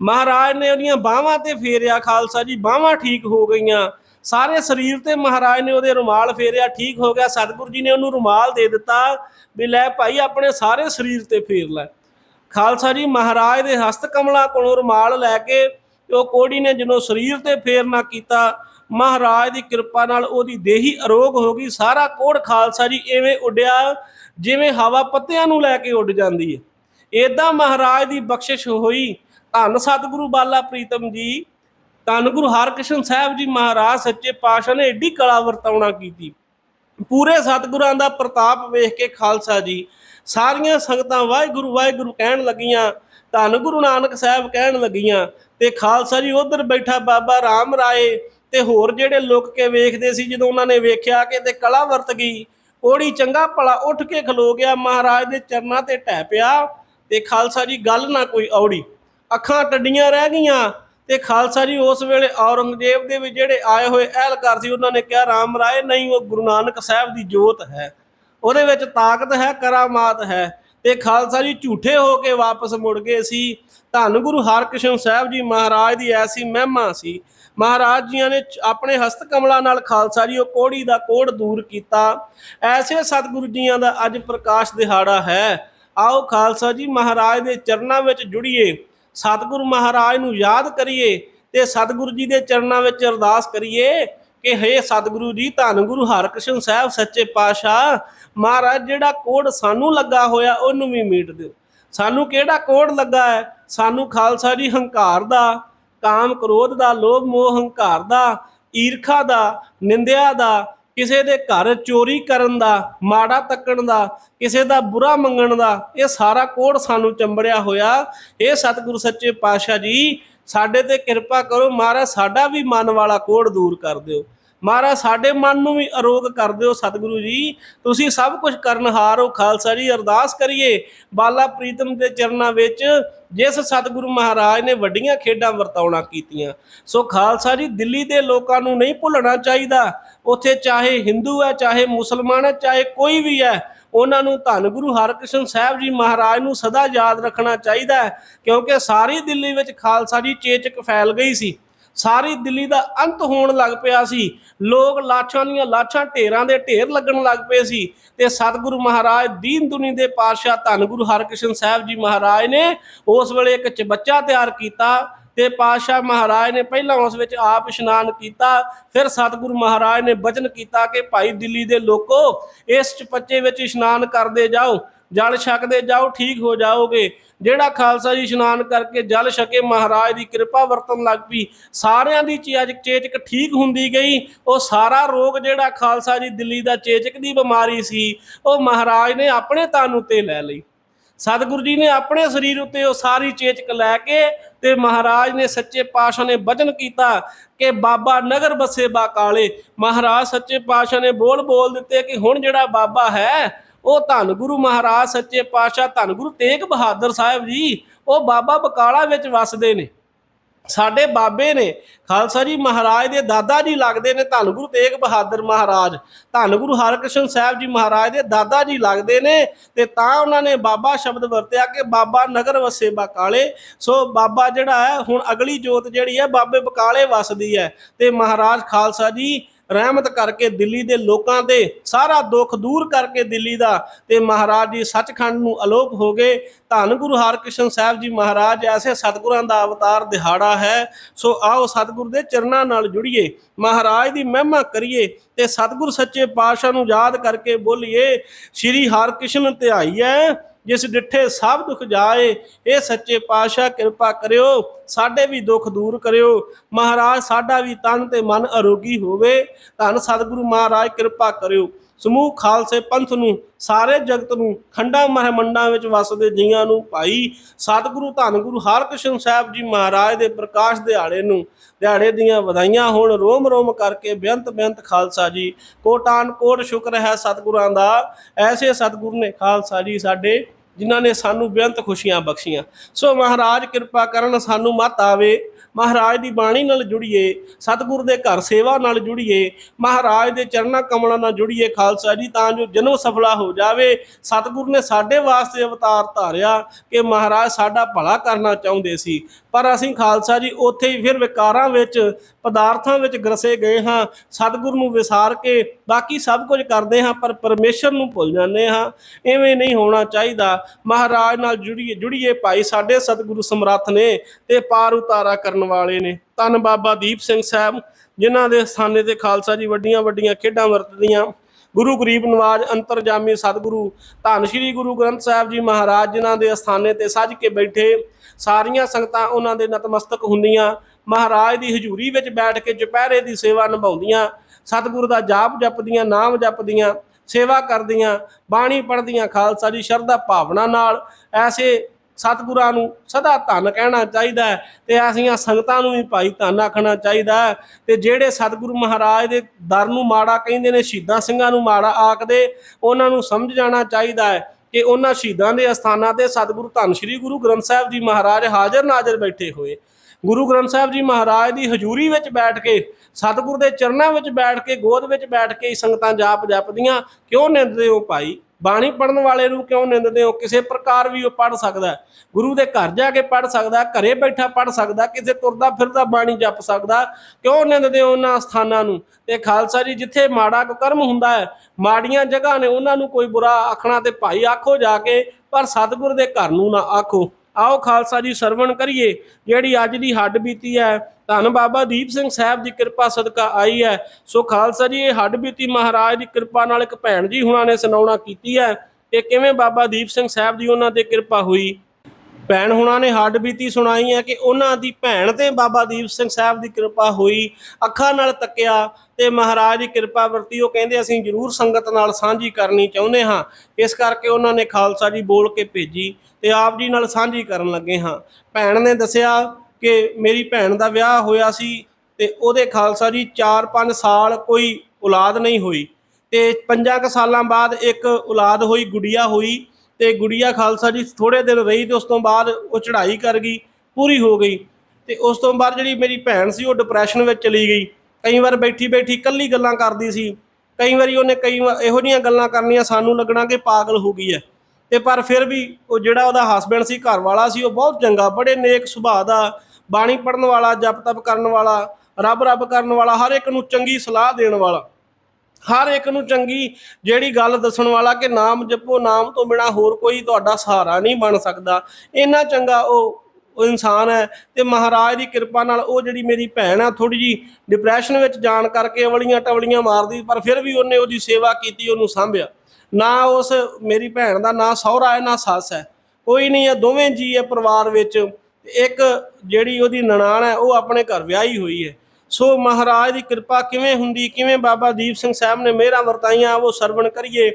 ਮਹਾਰਾਜ ਨੇ ਉਹਦੀਆਂ ਬਾਹਾਂ ਤੇ ਫੇਰਿਆ, ਖਾਲਸਾ ਜੀ, ਬਾਹਾਂ ਠੀਕ ਹੋ ਗਈਆਂ। ਸਾਰੇ ਸਰੀਰ ਤੇ ਮਹਾਰਾਜ ਨੇ ਉਹਦੇ ਰੁਮਾਲ ਫੇਰਿਆ, ਠੀਕ ਹੋ ਗਿਆ। ਸਤਿਗੁਰੂ ਜੀ ਨੇ ਉਹਨੂੰ ਰੁਮਾਲ ਦੇ ਦਿੱਤਾ ਵੀ ਲੈ ਭਾਈ, ਆਪਣੇ ਸਾਰੇ ਸਰੀਰ ਤੇ ਫੇਰ ਲੈ। ਖਾਲਸਾ ਜੀ, ਮਹਾਰਾਜ ਦੇ ਹਸਤ ਕਮਲਾਂ ਕੋਲੋਂ ਰੁਮਾਲ ਲੈ ਕੇ ਤੇ ਉਹ ਕੋੜੀ ਨੇ ਜਦੋਂ ਸਰੀਰ ਤੇ ਫੇਰ ਨਾ ਕੀਤਾ, ਮਹਾਰਾਜ ਦੀ ਕਿਰਪਾ ਨਾਲ ਉਹਦੀ ਦੇਹੀ ਅਰੋਗ ਹੋ ਗਈ, ਸਾਰਾ ਕੋੜ ਖਾਲਸਾ ਜੀ ਐਵੇਂ ਉੱਡਿਆ, ਜਿਵੇਂ ਹਵਾ ਪੱਤਿਆਂ ਨੂੰ ਲੈ ਕੇ ਉੱਡ ਜਾਂਦੀ ਹੈ। ਏਦਾਂ ਮਹਾਰਾਜ ਦੀ ਬਖਸ਼ਿਸ਼ ਹੋਈ। ਧੰਨ ਸਤਿਗੁਰੂ ਬਾਲਾ ਪ੍ਰੀਤਮ ਜੀ, ਧੰਨ ਗੁਰੂ ਹਰਕ੍ਰਿਸ਼ਨ ਸਾਹਿਬ ਜੀ ਮਹਾਰਾਜ ਸੱਚੇ ਪਾਤਸ਼ਾਹ ਨੇ ਏਡੀ ਕਲਾ ਵਰਤਾਉਣਾ ਕੀਤੀ। ਪੂਰੇ ਸਤਿਗੁਰਾਂ ਦਾ ਪ੍ਰਤਾਪ ਵੇਖ ਕੇ ਖਾਲਸਾ ਜੀ, ਸਾਰੀਆਂ ਸੰਗਤਾਂ ਵਾਹਿਗੁਰੂ ਵਾਹਿਗੁਰੂ ਕਹਿਣ ਲੱਗੀਆਂ ਧੰਨ ਗੁਰੂ ਨਾਨਕ ਸਾਹਿਬ ਕਹਿਣ ਲੱਗੀਆਂ ਤੇ ਖਾਲਸਾ ਜੀ ਉਧਰ ਬੈਠਾ ਬਾਬਾ ਰਾਮ ਰਾਏ ਤੇ ਹੋਰ ਜਿਹੜੇ ਲੁੱਕ ਕੇ ਵੇਖਦੇ ਸੀ ਜਦੋਂ ਉਹਨਾਂ ਨੇ ਵੇਖਿਆ ਕਿ ਤੇ ਕਲਾ ਵਰਤ ਗਈ ਕੋੜੀ ਚੰਗਾ ਭਲਾ ਉੱਠ ਕੇ ਖਲੋ ਗਿਆ, ਮਹਾਰਾਜ ਦੇ ਚਰਨਾਂ ਤੇ ਢਹਿ ਪਿਆ ਤੇ ਖਾਲਸਾ ਜੀ ਗੱਲ ਨਾ ਕੋਈ ਔੜੀ। ਅੱਖਾਂ ਟੱਡੀਆਂ ਰਹਿ ਗਈਆਂ ਤੇ ਖਾਲਸਾ ਜੀ ਉਸ ਵੇਲੇ ਔਰੰਗਜ਼ੇਬ ਦੇ ਵੀ ਜਿਹੜੇ ਆਏ ਹੋਏ ਅਹਿਲਕਾਰ ਸੀ, ਉਹਨਾਂ ਨੇ ਕਿਹਾ, ਰਾਮ ਰਾਏ, ਨਹੀਂ, ਉਹ ਗੁਰੂ ਨਾਨਕ ਸਾਹਿਬ ਦੀ ਜੋਤ ਹੈ। ਉਹਦੇ ਵਿੱਚ ਤਾਕਤ ਹੈ, ਕਰਾਮਾਤ ਹੈ। ਤੇ ਖਾਲਸਾ ਜੀ ਝੂਠੇ ਹੋ ਕੇ ਵਾਪਸ ਮੁੜ ਗਏ ਸੀ। ਧੰਨ ਗੁਰੂ ਹਰਕ੍ਰਿਸ਼ਨ ਸਾਹਿਬ ਜੀ ਮਹਾਰਾਜ ਦੀ ਐਸੀ ਮਹਿਮਾ ਸੀ। ਮਹਾਰਾਜ ਜੀਆਂ ਨੇ ਆਪਣੇ ਹਸਤ ਕਮਲਾਂ ਨਾਲ ਖਾਲਸਾ ਜੀ ਉਹ ਕੋੜੀ ਦਾ ਕੋੜ ਦੂਰ ਕੀਤਾ। ਐਸੇ ਸਤਿਗੁਰੂ ਜੀਆਂ ਦਾ ਅੱਜ ਪ੍ਰਕਾਸ਼ ਦਿਹਾੜਾ ਹੈ। ਆਓ ਖਾਲਸਾ ਜੀ ਮਹਾਰਾਜ ਦੇ ਚਰਨਾਂ ਵਿੱਚ ਜੁੜੀਏ। ਸਤਿਗੁਰੂ ਮਹਾਰਾਜ ਨੂੰ ਯਾਦ ਕਰੀਏ ਤੇ ਸਤਿਗੁਰੂ ਜੀ ਦੇ ਚਰਨਾਂ ਵਿੱਚ ਅਰਦਾਸ ਕਰੀਏ। ਕਿ ਹੇ ਸਤਿਗੁਰੂ ਜੀ, ਧੰਨ ਗੁਰੂ ਹਰਕ੍ਰਿਸ਼ਨ ਸਾਹਿਬ, ਸੱਚੇ ਪਾਤਸ਼ਾਹ, ਮਹਾਰਾਜ, ਜਿਹੜਾ ਕੋਡ ਸਾਨੂੰ ਲੱਗਾ ਹੋਇਆ, ਉਹਨੂੰ ਵੀ ਮੀਟ ਦਿਓ। ਸਾਨੂੰ ਕਿਹੜਾ ਕੋਡ ਲੱਗਾ ਹੈ? ਸਾਨੂੰ ਖਾਲਸਾ ਜੀ ਹੰਕਾਰ ਦਾ, ਕਾਮ ਕ੍ਰੋਧ ਦਾ, ਲੋਭ ਮੋਹ ਹੰਕਾਰ ਦਾ, ਈਰਖਾ ਦਾ, ਨਿੰਦਿਆ ਦਾ, ਕਿਸੇ ਦੇ ਘਰ ਚੋਰੀ ਕਰਨ ਦਾ, ਮਾੜਾ ਤੱਕਣ ਦਾ, ਕਿਸੇ ਦਾ ਬੁਰਾ ਮੰਗਣ ਦਾ, ਇਹ ਸਾਰਾ ਕੋੜ ਸਾਨੂੰ ਚੰਬੜਿਆ ਹੋਇਆ। ਇਹ ਸਤਿਗੁਰੂ, ਸੱਚੇ ਪਾਤਸ਼ਾਹ ਜੀ ਸਾਡੇ ਤੇ ਕਿਰਪਾ ਕਰੋ, ਮਹਾਰਾਜ ਸਾਡਾ ਵੀ ਮਨ ਵਾਲਾ ਕੋੜ ਦੂਰ ਕਰ ਦਿਓ। ਮਹਾਰਾਜ ਸਾਡੇ ਮਨ ਨੂੰ ਵੀ ਅਰੋਗ ਕਰ ਦਿਓ ਸਤਿਗੁਰੂ ਜੀ। ਤੁਸੀਂ ਸਭ ਕੁਝ ਕਰਨਹਾਰ ਹੋ, ਖਾਲਸਾ ਜੀ, ਅਰਦਾਸ ਕਰੀਏ। ਬਾਲਾ ਪ੍ਰੀਤਮ ਦੇ ਚਰਨਾਂ ਵਿੱਚ ਜਿਸ ਸਤਿਗੁਰੂ ਮਹਾਰਾਜ ਨੇ ਵੱਡੀਆਂ ਖੇਡਾਂ ਵਰਤਾਉਣਾ ਕੀਤੀਆਂ। ਸੋ ਖਾਲਸਾ ਜੀ, ਦਿੱਲੀ ਦੇ ਲੋਕਾਂ ਨੂੰ ਨਹੀਂ ਭੁੱਲਣਾ ਚਾਹੀਦਾ। ਉੱਥੇ ਚਾਹੇ ਹਿੰਦੂ ਹੈ, ਚਾਹੇ ਮੁਸਲਮਾਨ ਹੈ, ਚਾਹੇ ਕੋਈ ਵੀ ਹੈ ਉਹਨਾਂ ਨੂੰ ਧੰਨ ਗੁਰੂ ਹਰਕ੍ਰਿਸ਼ਨ ਸਾਹਿਬ ਜੀ ਮਹਾਰਾਜ ਨੂੰ ਸਦਾ ਯਾਦ ਰੱਖਣਾ ਚਾਹੀਦਾ ਹੈ, ਕਿਉਂਕਿ ਸਾਰੀ ਦਿੱਲੀ ਵਿੱਚ ਖਾਲਸਾ ਜੀ ਚੇਚਕ ਫੈਲ ਗਈ ਸੀ। ਸਾਰੀ ਦਿੱਲੀ ਦਾ ਅੰਤ ਹੋਣ ਲੱਗ ਪਿਆ ਸੀ। ਲੋਕ ਲਾਸ਼ਾਂ ਦੀਆਂ ਲਾਸ਼ਾਂ ਢੇਰਾਂ ਦੇ ਢੇਰ ਲੱਗਣ ਲੱਗ ਪਏ ਸੀ ਤੇ ਸਤਿਗੁਰੂ ਮਹਾਰਾਜ ਦੀਨ ਦੁਨੀ ਦੇ ਪਾਤਸ਼ਾਹ ਧੰਨ ਗੁਰੂ ਹਰਕ੍ਰਿਸ਼ਨ ਸਾਹਿਬ ਜੀ ਮਹਾਰਾਜ ਨੇ ਉਸ ਵੇਲੇ ਇੱਕ ਚਬੱਚਾ ਤਿਆਰ ਕੀਤਾ ਤੇ ਪਾਤਸ਼ਾਹ ਮਹਾਰਾਜ ਨੇ ਪਹਿਲਾਂ ਉਸ ਵਿੱਚ ਆਪ ਇਸ਼ਨਾਨ ਕੀਤਾ, ਫਿਰ ਸਤਿਗੁਰੂ ਮਹਾਰਾਜ ਨੇ ਬਚਨ ਕੀਤਾ ਕਿ ਭਾਈ ਦਿੱਲੀ ਦੇ ਲੋਕੋ, ਇਸ ਚਪੱਚੇ ਵਿੱਚ ਇਸ਼ਨਾਨ ਕਰਦੇ ਜਾਓ, ਜਲ ਛਕਦੇ ਜਾਓ, ਠੀਕ ਹੋ ਜਾਓਗੇ। ਜਿਹੜਾ ਖਾਲਸਾ ਜੀ ਇਸ਼ਨਾਨ ਕਰਕੇ ਜਲ ਛਕੇ, ਮਹਾਰਾਜ ਦੀ ਕਿਰਪਾ ਵਰਤਣ ਲੱਗ ਪਈ। ਸਾਰਿਆਂ ਦੀ ਚੇਜ ਚੇਚਕ ਠੀਕ ਹੁੰਦੀ ਗਈ। ਉਹ ਸਾਰਾ ਰੋਗ ਜਿਹੜਾ ਖਾਲਸਾ ਜੀ ਦਿੱਲੀ ਦਾ ਚੇਚਕ ਦੀ ਬਿਮਾਰੀ ਸੀ, ਉਹ ਮਹਾਰਾਜ ਨੇ ਆਪਣੇ ਤਨ ਉੱਤੇ ਲੈ ਲਈ। ਸਤਿਗੁਰੂ ਜੀ ਨੇ ਆਪਣੇ ਸਰੀਰ ਉੱਤੇ ਉਹ ਸਾਰੀ ਚੇਚਕ ਲੈ ਕੇ ਤੇ ਮਹਾਰਾਜ ਨੇ ਸੱਚੇ ਪਾਤਸ਼ਾਹ ਨੇ ਵਚਨ ਕੀਤਾ ਕਿ ਬਾਬਾ ਨਗਰ ਬਸੇ ਬਾ ਕਾਲੇ। ਮਹਾਰਾਜ ਸੱਚੇ ਪਾਤਸ਼ਾਹ ਨੇ ਬੋਲ ਬੋਲ ਦਿੱਤੇ ਕਿ ਹੁਣ ਜਿਹੜਾ ਬਾਬਾ ਹੈ, ਉਹ ਧੰਨ ਗੁਰੂ ਮਹਾਰਾਜ, ਸੱਚੇ ਪਾਤਸ਼ਾਹ, ਧੰਨ ਗੁਰੂ ਤੇਗ ਬਹਾਦਰ ਸਾਹਿਬ ਜੀ, ਉਹ ਬਾਬਾ ਬਕਾਲਾ ਵਿੱਚ ਵਸਦੇ ਨੇ। ਸਾਡੇ ਬਾਬੇ ਨੇ ਖਾਲਸਾ ਜੀ ਮਹਾਰਾਜ ਦੇ ਦਾਦਾ ਜੀ ਲੱਗਦੇ ਨੇ ਧੰਨ ਗੁਰੂ ਤੇਗ ਬਹਾਦਰ ਮਹਾਰਾਜ, ਧੰਨ ਗੁਰੂ ਹਰਕ੍ਰਿਸ਼ਨ ਸਾਹਿਬ ਜੀ ਮਹਾਰਾਜ ਦੇ ਦਾਦਾ ਜੀ ਲੱਗਦੇ ਨੇ ਤੇ ਤਾਂ ਉਹਨਾਂ ਨੇ ਬਾਬਾ ਸ਼ਬਦ ਵਰਤਿਆ ਕਿ ਬਾਬਾ ਨਗਰ ਵਸੇ ਬਕਾਲੇ ਸੋ ਬਾਬਾ ਜਿਹੜਾ ਹੈ ਹੁਣ ਅਗਲੀ ਜੋਤ ਜਿਹੜੀ ਹੈ ਬਾਬੇ ਬਕਾਲੇ ਵਸਦੀ ਹੈ ਤੇ ਮਹਾਰਾਜ ਖਾਲਸਾ ਜੀ ਰਹਿਮਤ ਕਰਕੇ ਦਿੱਲੀ ਦੇ ਲੋਕਾਂ ਦੇ ਸਾਰਾ ਦੁੱਖ ਦੂਰ ਕਰਕੇ ਦਿੱਲੀ ਦਾ ਤੇ ਮਹਾਰਾਜ ਜੀ ਸੱਚਖੰਡ ਨੂੰ ਅਲੋਪ ਹੋ ਗਏ। ਧੰਨ ਗੁਰੂ ਹਰਕ੍ਰਿਸ਼ਨ ਸਾਹਿਬ ਜੀ ਮਹਾਰਾਜ, ਐਸੇ ਸਤਿਗੁਰਾਂ ਦਾ ਅਵਤਾਰ ਦਿਹਾੜਾ ਹੈ। ਸੋ ਆਓ ਸਤਿਗੁਰ ਦੇ ਚਰਨਾਂ ਨਾਲ ਜੁੜੀਏ, ਮਹਾਰਾਜ ਦੀ ਮਹਿਮਾ ਕਰੀਏ ਤੇ ਸਤਿਗੁਰ ਸੱਚੇ ਪਾਤਸ਼ਾਹ ਨੂੰ ਯਾਦ ਕਰਕੇ ਬੋਲੀਏ, ਸ੍ਰੀ ਹਰਕ੍ਰਿਸ਼ਨ ਧਿਆਈਐ ਜਿਸ ਡਿੱਠੇ ਸਭ ਦੁੱਖ ਜਾਏ, ਇਹ ਸੱਚੇ ਪਾਤਸ਼ਾਹ ਕਿਰਪਾ ਕਰਿਓ, ਸਾਡੇ ਵੀ ਦੁੱਖ ਦੂਰ ਕਰਿਓ। ਮਹਾਰਾਜ, ਸਾਡਾ ਵੀ ਤਨ ਤੇ ਮਨ ਅਰੋਗੀ ਹੋਵੇ। ਧੰਨ ਸਤਿਗੁਰੂ ਮਹਾਰਾਜ, ਕਿਰਪਾ ਕਰਿਓ। ਸਮੂਹ ਖਾਲਸੇ ਪੰਥ ਨੂੰ, ਸਾਰੇ ਜਗਤ ਨੂੰ, ਖੰਡਾਂ ਮਹਿਮੰਡਾਂ ਵਿੱਚ ਵਸਦੇ ਜੀਆਂ ਨੂੰ ਭਾਈ। ਸਤਿਗੁਰੂ ਧੰਨ ਗੁਰੂ ਹਰਕ੍ਰਿਸ਼ਨ ਸਾਹਿਬ ਜੀ ਮਹਾਰਾਜ ਦੇ ਪ੍ਰਕਾਸ਼ ਦਿਹਾੜੇ ਨੂੰ, ਦਿਹਾੜੇ ਦੀਆਂ ਵਧਾਈਆਂ ਹੋਣ, ਰੋਮ ਰੋਮ ਕਰਕੇ ਬੇਅੰਤ ਬੇਅੰਤ ਖਾਲਸਾ ਜੀ। ਕੋਟਾਨ ਕੋਟ ਸ਼ੁਕਰ ਹੈ ਸਤਿਗੁਰਾਂ ਦਾ। ਐਸੇ ਸਤਿਗੁਰ ਨੇ ਖਾਲਸਾ ਜੀ ਸਾਡੇ ਜਿਨ੍ਹਾਂ ਨੇ ਸਾਨੂੰ ਬੇਅੰਤ ਖੁਸ਼ੀਆਂ ਬਖਸ਼ੀਆਂ। ਸੋ ਮਹਾਰਾਜ ਕਿਰਪਾ ਕਰਨ ਸਾਨੂੰ ਮਤ ਆਵੇ, ਮਹਾਰਾਜ ਦੀ ਬਾਣੀ ਨਾਲ ਜੁੜੀਏ, ਸਤਿਗੁਰ ਦੇ ਘਰ ਸੇਵਾ ਨਾਲ ਜੁੜੀਏ, ਮਹਾਰਾਜ ਦੇ ਚਰਨਾਂ ਕਮਲਾਂ ਨਾਲ ਜੁੜੀਏ ਖਾਲਸਾ ਜੀ, ਤਾਂ ਜੋ ਜਨਮ ਸਫਲਾ ਹੋ ਜਾਵੇ। ਸਤਿਗੁਰ ਨੇ ਸਾਡੇ ਵਾਸਤੇ ਅਵਤਾਰ ਧਾਰਿਆ ਕਿ ਮਹਾਰਾਜ ਸਾਡਾ ਭਲਾ ਕਰਨਾ ਚਾਹੁੰਦੇ ਸੀ। ਪਰ ਅਸੀਂ ਖਾਲਸਾ ਜੀ, ਉੱਥੇ ਹੀ ਫਿਰ ਵਿਕਾਰਾਂ ਵਿੱਚ, ਪਦਾਰਥਾਂ ਵਿੱਚ ਗਰਸੇ ਗਏ ਹਾਂ। ਸਤਿਗੁਰ ਨੂੰ ਵਿਸਾਰ ਕੇ ਬਾਕੀ ਸਭ ਕੁਝ ਕਰਦੇ ਹਾਂ, ਪਰ ਪਰਮੇਸ਼ਰ ਨੂੰ ਭੁੱਲ ਜਾਂਦੇ ਹਾਂ। ਐਵੇਂ ਨਹੀਂ ਹੋਣਾ ਚਾਹੀਦਾ। ਮਹਾਰਾਜ ਨਾਲ ਜੁੜੀਏ ਜੁੜੀਏ ਭਾਈ। ਸਾਡੇ ਸਤਿਗੁਰੂ ਸਮਰੱਥ ਨੇ ਤੇ ਪਾਰ ਉਤਾਰਾ ਕਰਨ ਵਾਲੇ ਨੇ। ਧੰਨ ਬਾਬਾ ਦੀਪ ਸਿੰਘ ਸਾਹਿਬ, ਜਿਨ੍ਹਾਂ ਦੇ ਸਥਾਨੇ ਤੇ ਖਾਲਸਾ ਜੀ ਵੱਡੀਆਂ ਵੱਡੀਆਂ ਖੇਡਾਂ ਵਰਤਦੀਆਂ। ਗੁਰੂ ਗਰੀਬ ਨਵਾਜ ਅੰਤਰਜਾਮੀ ਸਤਿਗੁਰੂ, ਧੰਨ ਸ਼੍ਰੀ ਗੁਰੂ ਗ੍ਰੰਥ ਸਾਹਿਬ ਜੀ ਮਹਾਰਾਜ, ਜਿਨ੍ਹਾਂ ਦੇ ਅਸਥਾਨੇ ਤੇ ਸੱਜ ਕੇ ਬੈਠੇ। ਸਾਰੀਆਂ ਸੰਗਤਾਂ ਉਹਨਾਂ ਦੇ ਨਤਮਸਤਕ ਹੁੰਦੀਆਂ। ਮਹਾਰਾਜ ਦੀ ਹਜ਼ੂਰੀ ਵਿੱਚ ਬੈਠ ਕੇ ਚੁਪਹਿਰੇ ਦੀ ਸੇਵਾ ਨਿਭਾਉਂਦੀਆਂ। ਸਤਿਗੁਰੂ ਦਾ ਜਾਪ ਜਪਦੀਆਂ, ਨਾਮ ਜਪਦੀਆਂ। ਸੇਵਾ ਕਰਦੀਆਂ, ਬਾਣੀ ਪੜ੍ਹਦੀਆਂ, ਖਾਲਸਾ ਜੀ ਸ਼ਰਧਾ ਭਾਵਨਾ ਨਾਲ ਐਸੇ ਸਤਿਗੁਰਾਂ ਨੂੰ ਸਦਾ ਧੰਨ ਕਹਿਣਾ ਚਾਹੀਦਾ ਹੈ ਤੇ ਐਸੀਆਂ ਸੰਗਤਾਂ ਨੂੰ ਵੀ ਭਾਈ ਧੰਨ ਆਖਣਾ ਚਾਹੀਦਾ ਹੈ ਤੇ ਜਿਹੜੇ ਸਤਿਗੁਰੂ ਮਹਾਰਾਜ ਦੇ ਦਰ ਨੂੰ ਮਾੜਾ ਕਹਿੰਦੇ ਨੇ, ਸ਼ਹੀਦਾਂ ਸਿੰਘਾਂ ਨੂੰ ਮਾੜਾ ਆਖਦੇ, ਉਹਨਾਂ ਨੂੰ ਸਮਝ ਜਾਣਾ ਚਾਹੀਦਾ ਹੈ ਕਿ ਉਹਨਾਂ ਸ਼ਹੀਦਾਂ ਦੇ ਅਸਥਾਨਾਂ ਤੇ ਸਤਿਗੁਰੂ ਧੰਨ ਸ਼੍ਰੀ ਗੁਰੂ ਗ੍ਰੰਥ ਸਾਹਿਬ ਜੀ ਮਹਾਰਾਜ ਹਾਜ਼ਰ ਨਾਜ਼ਰ ਬੈਠੇ ਹੋਏ। ਗੁਰੂ ਗ੍ਰੰਥ ਸਾਹਿਬ ਜੀ ਮਹਾਰਾਜ ਦੀ ਹਜ਼ੂਰੀ ਵਿੱਚ ਬੈਠ ਕੇ, ਸਤਿਗੁਰ ਦੇ ਚਰਨਾਂ ਵਿੱਚ ਬੈਠ ਕੇ, ਗੋਦ ਵਿੱਚ ਬੈਠ ਕੇ ਸੰਗਤਾਂ ਜਾਪ ਜਪਦੀਆਂ, ਕਿਉਂ ਨਿੰਦਦੇ ਹੋ ਭਾਈ? ਬਾਣੀ ਪੜਨ ਵਾਲੇ ਨੂੰ ਕਿਉਂ ਨਿੰਦਦੇ ਹੋ? ਕਿਸੇ ਪ੍ਰਕਾਰ ਵੀ ਉਹ ਪੜ ਸਕਦਾ ਗੁਰੂ ਦੇ ਘਰ ਜਾ ਕੇ ਪੜ ਸਕਦਾ ਘਰੇ ਬੈਠਾ ਪੜ ਸਕਦਾ ਕਿਸੇ ਤੁਰਦਾ ਫਿਰਦਾ ਬਾਣੀ ਜਪ ਸਕਦਾ ਕਿਉਂ ਨਿੰਦਦੇ ਹੋ ਉਹਨਾਂ ਸਥਾਨਾਂ ਨੂੰ? ਤੇ ਖਾਲਸਾ ਜੀ, ਜਿੱਥੇ ਮਾੜਾ ਕਰਮ ਹੁੰਦਾ ਹੈ, ਮਾੜੀਆਂ ਜਗ੍ਹਾ ਨੇ ਉਹਨਾਂ ਨੂੰ ਕੋਈ ਬੁਰਾ ਆਖਣਾ ਤੇ ਭਾਈ ਆਖੋ ਜਾ ਕੇ, ਪਰ ਸਤਿਗੁਰ ਦੇ ਘਰ ਨੂੰ ਨਾ ਆਖੋ। ਆਓ ਖਾਲਸਾ ਜੀ ਸਰਵਣ ਕਰੀਏ, ਜਿਹੜੀ ਅੱਜ ਦੀ ਹੱਡ ਬੀਤੀ ਹੈ, ਧੰਨ ਬਾਬਾ ਦੀਪ ਸਿੰਘ ਸਾਹਿਬ ਦੀ ਕਿਰਪਾ ਸਦਕਾ ਆਈ ਹੈ। ਸੋ ਖਾਲਸਾ ਜੀ, ਇਹ ਹੱਡ ਬੀਤੀ ਮਹਾਰਾਜ ਦੀ ਕਿਰਪਾ ਨਾਲ ਇੱਕ ਭੈਣ ਜੀ ਹੁਣਾਂ ਨੇ ਸੁਣਾਉਣਾ ਕੀਤੀ ਹੈ ਕਿ ਕਿਵੇਂ ਬਾਬਾ ਦੀਪ ਸਿੰਘ ਸਾਹਿਬ ਦੀ ਉਹਨਾਂ ਤੇ ਕਿਰਪਾ ਹੋਈ। ਭੈਣ ਹੁਣਾਂ ਨੇ ਹੱਡ ਬੀਤੀ ਸੁਣਾਈ ਹੈ ਕਿ ਉਹਨਾਂ ਦੀ ਭੈਣ ਤੇ ਬਾਬਾ ਦੀਪ ਸਿੰਘ ਸਾਹਿਬ ਦੀ ਕਿਰਪਾ ਹੋਈ, ਅੱਖਾਂ ਨਾਲ ਤੱਕਿਆ ਤੇ ਮਹਾਰਾਜ ਦੀ ਕਿਰਪਾ ਵਰਤੀ। ਉਹ ਕਹਿੰਦੇ, ਅਸੀਂ ਜ਼ਰੂਰ ਸੰਗਤ ਨਾਲ ਸਾਂਝੀ ਕਰਨੀ ਚਾਹੁੰਦੇ ਹਾਂ। ਇਸ ਕਰਕੇ ਉਹਨਾਂ ਨੇ ਖਾਲਸਾ ਜੀ ਬੋਲ ਕੇ ਭੇਜੀ ਤੇ ਆਪ ਜੀ ਨਾਲ ਸਾਂਝੀ ਕਰਨ ਲੱਗੇ ਹਾਂ। ਭੈਣ ਨੇ ਦੱਸਿਆ ਕਿ ਮੇਰੀ ਭੈਣ ਦਾ ਵਿਆਹ ਹੋਇਆ ਸੀ ਤੇ ਉਹਦੇ ਖਾਲਸਾ ਜੀ 4-5 ਸਾਲ ਕੋਈ ਔਲਾਦ ਨਹੀਂ ਹੋਈ ਤੇ ਪੰਜਾਂ ਕੁ ਸਾਲਾਂ ਬਾਅਦ ਇੱਕ ਔਲਾਦ ਹੋਈ, ਗੁੜੀਆ ਹੋਈ। ਤੇ ਗੁੜੀਆ ਖਾਲਸਾ ਜੀ ਥੋੜੇ ਦਿਨ ਰਹੀ ਤੇ ਉਸ ਤੋਂ ਬਾਅਦ ਉਹ ਚੜ੍ਹਾਈ ਕਰ ਗਈ, ਪੂਰੀ ਹੋ ਗਈ। ਤੇ ਉਸ ਤੋਂ ਬਾਅਦ ਜਿਹੜੀ ਮੇਰੀ ਭੈਣ ਸੀ ਉਹ ਡਿਪਰੈਸ਼ਨ ਵਿੱਚ ਚਲੀ ਗਈ। ਕਈ ਵਾਰ ਬੈਠੀ ਬੈਠੀ ਇਕੱਲੀ ਗੱਲਾਂ ਕਰਦੀ ਸੀ। ਕਈ ਵਾਰੀ ਉਹਨੇ ਕਈ ਵਾਰ ਇਹੋ ਜਿਹੀਆਂ ਗੱਲਾਂ ਕਰਨੀਆਂ ਸਾਨੂੰ ਲੱਗਣਾ ਕਿ ਪਾਗਲ ਹੋ ਗਈ ਹੈ। ਤੇ ਪਰ ਫਿਰ ਵੀ ਉਹ ਜਿਹੜਾ ਉਹਦਾ ਹਸਬੰਡ ਸੀ ਘਰ ਵਾਲਾ ਸੀ, ਉਹ ਬਹੁਤ ਚੰਗਾ, ਬੜੇ ਨੇਕ ਸੁਭਾਅ ਦਾ, ਬਾਣੀ ਪੜਨ ਵਾਲਾ ਜਪ ਤਪ ਕਰਨ ਵਾਲਾ ਰੱਬ ਰੱਬ ਕਰਨ ਵਾਲਾ, ਹਰ ਇੱਕ ਨੂੰ ਚੰਗੀ ਸਲਾਹ ਦੇਣ ਵਾਲਾ। ਹਰ ਇੱਕ ਨੂੰ ਚੰਗੀ ਜਿਹੜੀ ਗੱਲ ਦੱਸਣ ਵਾਲਾ ਕਿ ਨਾਮ ਜਪੋ, ਨਾਮ ਤੋਂ ਬਿਨਾ ਹੋਰ ਕੋਈ ਤੁਹਾਡਾ ਸਹਾਰਾ ਨਹੀਂ ਬਣ ਸਕਦਾ। ਇੰਨਾ ਚੰਗਾ ਉਹ ਉਹ ਇਨਸਾਨ ਹੈ ਤੇ ਮਹਾਰਾਜ ਦੀ ਕਿਰਪਾ ਨਾਲ ਉਹ ਜਿਹੜੀ ਮੇਰੀ ਭੈਣ ਆ ਥੋੜੀ ਜੀ ਡਿਪਰੈਸ਼ਨ ਵਿੱਚ ਜਾਣ ਕਰਕੇ ਅਵਲੀਆਂ ਟਵਲੀਆਂ ਮਾਰਦੀ, ਪਰ ਫਿਰ ਵੀ ਉਹਨੇ ਉਹਦੀ ਸੇਵਾ ਕੀਤੀ, ਉਹਨੂੰ ਸਾਂਭਿਆ। ਨਾ ਉਸ ਮੇਰੀ ਭੈਣ ਦਾ ਨਾ ਸਹੁਰਾ ਹੈ, ਨਾ ਸੱਸ ਹੈ। ਕੋਈ ਨਹੀਂ ਹੈ, ਦੋਵੇਂ ਜੀ ਹੈ ਪਰਿਵਾਰ ਵਿੱਚ। ਇੱਕ ਜਿਹੜੀ ਉਹਦੀ ਨਨਾਣ ਹੈ, ਉਹ ਆਪਣੇ ਘਰ ਵਿਆਹੀ ਹੋਈ ਹੈ। ਸੋ ਮਹਾਰਾਜ ਦੀ ਕਿਰਪਾ ਕਿਵੇਂ ਹੁੰਦੀ, ਕਿਵੇਂ ਬਾਬਾ ਦੀਪ ਸਿੰਘ ਸਾਹਿਬ ਨੇ ਮਿਹਰਾਂ ਵਰਤਾਈਆਂ, ਉਹ ਸਰਵਣ ਕਰੀਏ।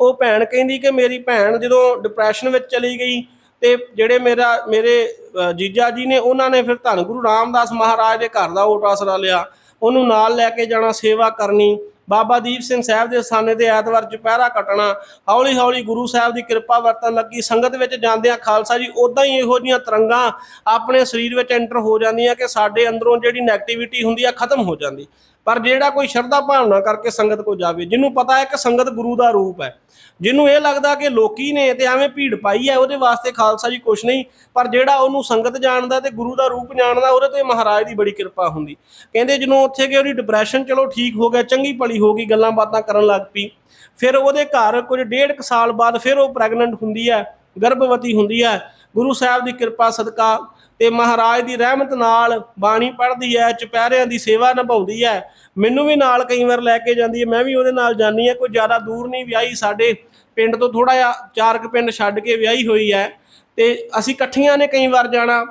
ਉਹ ਭੈਣ ਕਹਿੰਦੀ ਕਿ ਮੇਰੀ ਭੈਣ ਜਦੋਂ ਡਿਪਰੈਸ਼ਨ ਵਿੱਚ ਚਲੀ ਗਈ ਤੇ ਜਿਹੜੇ ਮੇਰਾ, ਮੇਰੇ ਜੀਜਾ ਜੀ ਨੇ, ਉਹਨਾਂ ਨੇ ਫਿਰ ਧੰਨ ਗੁਰੂ ਰਾਮਦਾਸ ਮਹਾਰਾਜ ਦੇ ਘਰ ਦਾ ਓਟ ਆਸਰਾ ਲਿਆ। ਉਹਨੂੰ ਨਾਲ ਲੈ ਕੇ ਜਾਣਾ, ਸੇਵਾ ਕਰਨੀ। ਬਾਬਾ ਦੀਪ ਸਿੰਘ ਸਾਹਿਬ ਦੇ ਸਾਨੇ ਦੇ ਐਤਵਾਰ ਚੁਪਹਿਰਾ ਕੱਟਣਾ ਹੌਲੀ ਹੌਲੀ ਗੁਰੂ ਸਾਹਿਬ ਦੀ ਕਿਰਪਾ ਵਰਤਣ ਲੱਗੀ। ਸੰਗਤ ਵਿੱਚ ਜਾਂਦਿਆਂ ਖਾਲਸਾ ਜੀ ਉਦਾਂ ਹੀ ਇਹੋ ਜੀਆਂ ਤਰੰਗਾਂ ਆਪਣੇ ਸਰੀਰ ਵਿੱਚ ਐਂਟਰ ਹੋ ਜਾਂਦੀਆਂ ਕਿ ਸਾਡੇ ਅੰਦਰੋਂ ਜਿਹੜੀ ਨੈਗੇਟਿਵਿਟੀ ਹੁੰਦੀ ਆ, ਖਤਮ ਹੋ ਜਾਂਦੀ। ਪਰ ਜਿਹੜਾ ਕੋਈ ਸ਼ਰਧਾ ਭਾਵਨਾ ਕਰਕੇ ਸੰਗਤ ਕੋ ਜਾਵੇ, ਜਿਹਨੂੰ ਪਤਾ ਹੈ ਕਿ ਸੰਗਤ ਗੁਰੂ ਦਾ ਰੂਪ ਹੈ, ਜਿਹਨੂੰ ਇਹ ਲੱਗਦਾ ਕਿ ਲੋਕੀ ਨੇ ਤੇ ਐਵੇਂ ਭੀੜ ਪਾਈ ਹੈ, ਉਹਦੇ ਵਾਸਤੇ ਖਾਲਸਾ ਜੀ ਕੁਛ ਨਹੀਂ, ਪਰ ਜਿਹੜਾ ਉਹਨੂੰ ਸੰਗਤ ਜਾਣਦਾ ਤੇ ਗੁਰੂ ਦਾ ਰੂਪ ਜਾਣਦਾ, ਉਹਦੇ ਤੇ ਮਹਾਰਾਜ ਦੀ ਬੜੀ ਕਿਰਪਾ ਹੁੰਦੀ। ਕਹਿੰਦੇ ਜਦੋਂ ਉੱਥੇ ਗਏ ਉਹਦੀ ਡਿਪਰੈਸ਼ਨ ਚਲੋ ਠੀਕ ਹੋ ਗਿਆ, ਚੰਗੀ ਭਲੀ ਹੋ ਗਈ, ਗੱਲਾਂ ਬਾਤਾਂ ਕਰਨ ਲੱਗ ਪਈ, ਫਿਰ ਉਹਦੇ ਘਰ ਕੁਝ ਡੇਢ ਕੁ ਸਾਲ ਬਾਅਦ ਫਿਰ ਉਹ ਪ੍ਰੈਗਨੈਂਟ ਹੁੰਦੀ ਹੈ, ਗਰਭਵਤੀ ਹੁੰਦੀ ਹੈ, ਗੁਰੂ ਸਾਹਿਬ ਦੀ ਕਿਰਪਾ ਸਦਕਾ ਤੇ ਮਹਾਰਾਜ ਦੀ ਰਹਿਮਤ ਨਾਲ ਬਾਣੀ ਪੜ੍ਹਦੀ ਹੈ ਚੁਪਹਿਰਿਆਂ ਦੀ ਸੇਵਾ ਨਿਭਾਉਂਦੀ ਹੈ ਮੈਨੂੰ ਵੀ ਨਾਲ ਕਈ ਵਾਰ ਲੈ ਕੇ ਜਾਂਦੀ ਹੈ ਮੈਂ ਵੀ ਉਹਦੇ ਨਾਲ ਜਾਂਦੀ ਹਾਂ ਕੋਈ ਜ਼ਿਆਦਾ ਦੂਰ ਨਹੀਂ ਵਿਆਹੀ ਸਾਡੇ ਪਿੰਡ ਤੋਂ ਥੋੜਾ ਜਿਹਾ ਚਾਰਕ ਪਿੰਡ ਛੱਡ ਕੇ ਵਿਆਹੀ ਹੋਈ ਹੈ ਤੇ ਅਸੀਂ ਇਕੱਠੀਆਂ ਨੇ ਕਈ ਵਾਰ ਜਾਣਾ।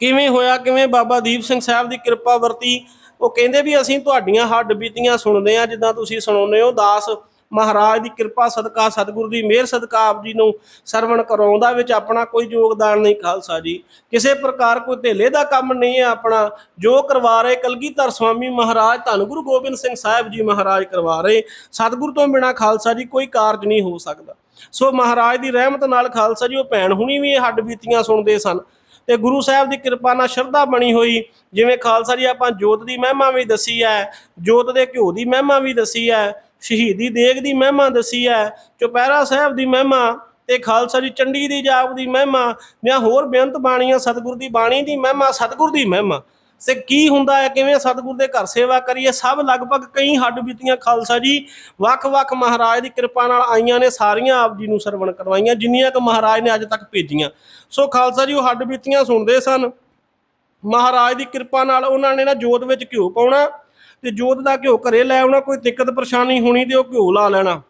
ਕਿਵੇਂ ਹੋਇਆ, ਕਿਵੇਂ ਬਾਬਾ ਦੀਪ ਸਿੰਘ ਸਾਹਿਬ ਦੀ ਕਿਰਪਾ ਵਰਤੀ, ਉਹ ਕਹਿੰਦੇ ਵੀ ਅਸੀਂ ਤੁਹਾਡੀਆਂ ਹੱਡ ਬੀਤੀਆਂ ਸੁਣਦੇ ਆ, ਜਿੱਦਾਂ ਤੁਸੀਂ ਸੁਣਾਉਂਦੇ ਹੋ, ਦਾਸ ਮਹਾਰਾਜ ਦੀ ਕਿਰਪਾ, ਸਦਕਾ, ਸਤਿਗੁਰੂ ਦੀ ਮਿਹਰ, ਸਦਕਾ ਆਪ ਜੀ ਨੂੰ ਸਰਵਣ ਕਰਾਉਂਦਾ, ਵਿੱਚ ਆਪਣਾ ਕੋਈ ਯੋਗਦਾਨ ਨਹੀਂ ਖਾਲਸਾ ਜੀ। ਕਿਸੇ ਪ੍ਰਕਾਰ ਕੋਈ ਧੇਲੇ ਦਾ ਕੰਮ ਨਹੀਂ ਹੈ ਆਪਣਾ। ਜੋ ਕਰਵਾ ਰਹੇ ਕਲਗੀਧਰ ਸਵਾਮੀ ਮਹਾਰਾਜ, ਧੰਨ ਗੁਰੂ ਗੋਬਿੰਦ ਸਿੰਘ ਸਾਹਿਬ ਜੀ ਮਹਾਰਾਜ ਕਰਵਾ ਰਹੇ, ਸਤਿਗੁਰ ਤੋਂ ਬਿਨਾ ਖਾਲਸਾ ਜੀ ਕੋਈ ਕਾਰਜ ਨਹੀਂ ਹੋ ਸਕਦਾ। ਸੋ ਮਹਾਰਾਜ ਦੀ ਰਹਿਮਤ ਨਾਲ ਖਾਲਸਾ ਜੀ, ਉਹ ਭੈਣ ਹੁਣੀ ਵੀ ਇਹ ਹੱਡ ਬੀਤੀਆਂ ਸੁਣਦੇ ਸਨ। ਤੇ ਗੁਰੂ ਸਾਹਿਬ ਦੀ ਕਿਰਪਾ ਨਾਲ ਸ਼ਰਧਾ ਬਣੀ ਹੋਈ। ਜਿਵੇਂ ਖਾਲਸਾ ਜੀ ਆਪਾਂ ਜੋਤ ਦੀ ਮਹਿਮਾ ਵੀ ਦੱਸੀ ਹੈ, ਜੋਤ ਦੇ ਘਿਓ ਦੀ ਮਹਿਮਾ ਵੀ ਦੱਸੀ ਹੈ ਸ਼ਹੀਦੀ ਦੇਗ ਦੀ ਮਹਿਮਾ ਦੱਸੀ ਹੈ ਚੁਪਹਿਰਾ ਸਾਹਿਬ ਦੀ ਮਹਿਮਾ ਤੇ ਖਾਲਸਾ ਜੀ ਚੰਡੀ ਦੀ ਜਾਪ ਦੀ ਮਹਿਮਾ ਜਾਂ ਹੋਰ ਬੇਅੰਤ ਬਾਣੀਆਂ ਸਤਿਗੁਰ ਦੀ ਬਾਣੀ ਦੀ ਮਹਿਮਾ, ਸਤਿਗੁਰ ਦੀ ਮਹਿਮਾ। ਸੇ ਕੀ ਹੁੰਦਾ ਹੈ ਕਿਵੇਂ ਸਤਿਗੁਰ ਦੇ ਘਰ ਸੇਵਾ ਕਰੀਏ? ਸਭ ਲਗਭਗ ਕਈ ਹੱਡ ਬੀਤੀਆਂ ਖਾਲਸਾ ਜੀ ਵੱਖ-ਵੱਖ ਮਹਾਰਾਜ ਦੀ ਕਿਰਪਾ ਨਾਲ ਆਈਆਂ ਨੇ ਸਾਰੀਆਂ ਆਪ ਜੀ ਨੂੰ ਸਰਵਣ ਕਰਵਾਈਆਂ, ਜਿੰਨੀਆਂ ਕਿ ਮਹਾਰਾਜ ਨੇ ਅੱਜ ਤੱਕ ਭੇਜੀਆਂ। ਸੋ ਖਾਲਸਾ ਜੀ ਉਹ ਹੱਡ ਬੀਤੀਆਂ ਸੁਣਦੇ ਸਨ। ਮਹਾਰਾਜ ਦੀ ਕਿਰਪਾ ਨਾਲ ਉਹਨਾਂ ਨੇ ਨਾ ਜੋਤ ਵਿੱਚ ਘਿਓ ਪਾਉਣਾ ਤੇ ਜੋਤ ਦਾ ਘਿਓ ਘਰੇ ਲੈ ਆਉਣਾ, ਕੋਈ ਦਿੱਕਤ ਪਰੇਸ਼ਾਨੀ ਹੋਣੀ ਤੇ ਉਹ ਘਿਓ ਲਾ ਲੈਣਾ।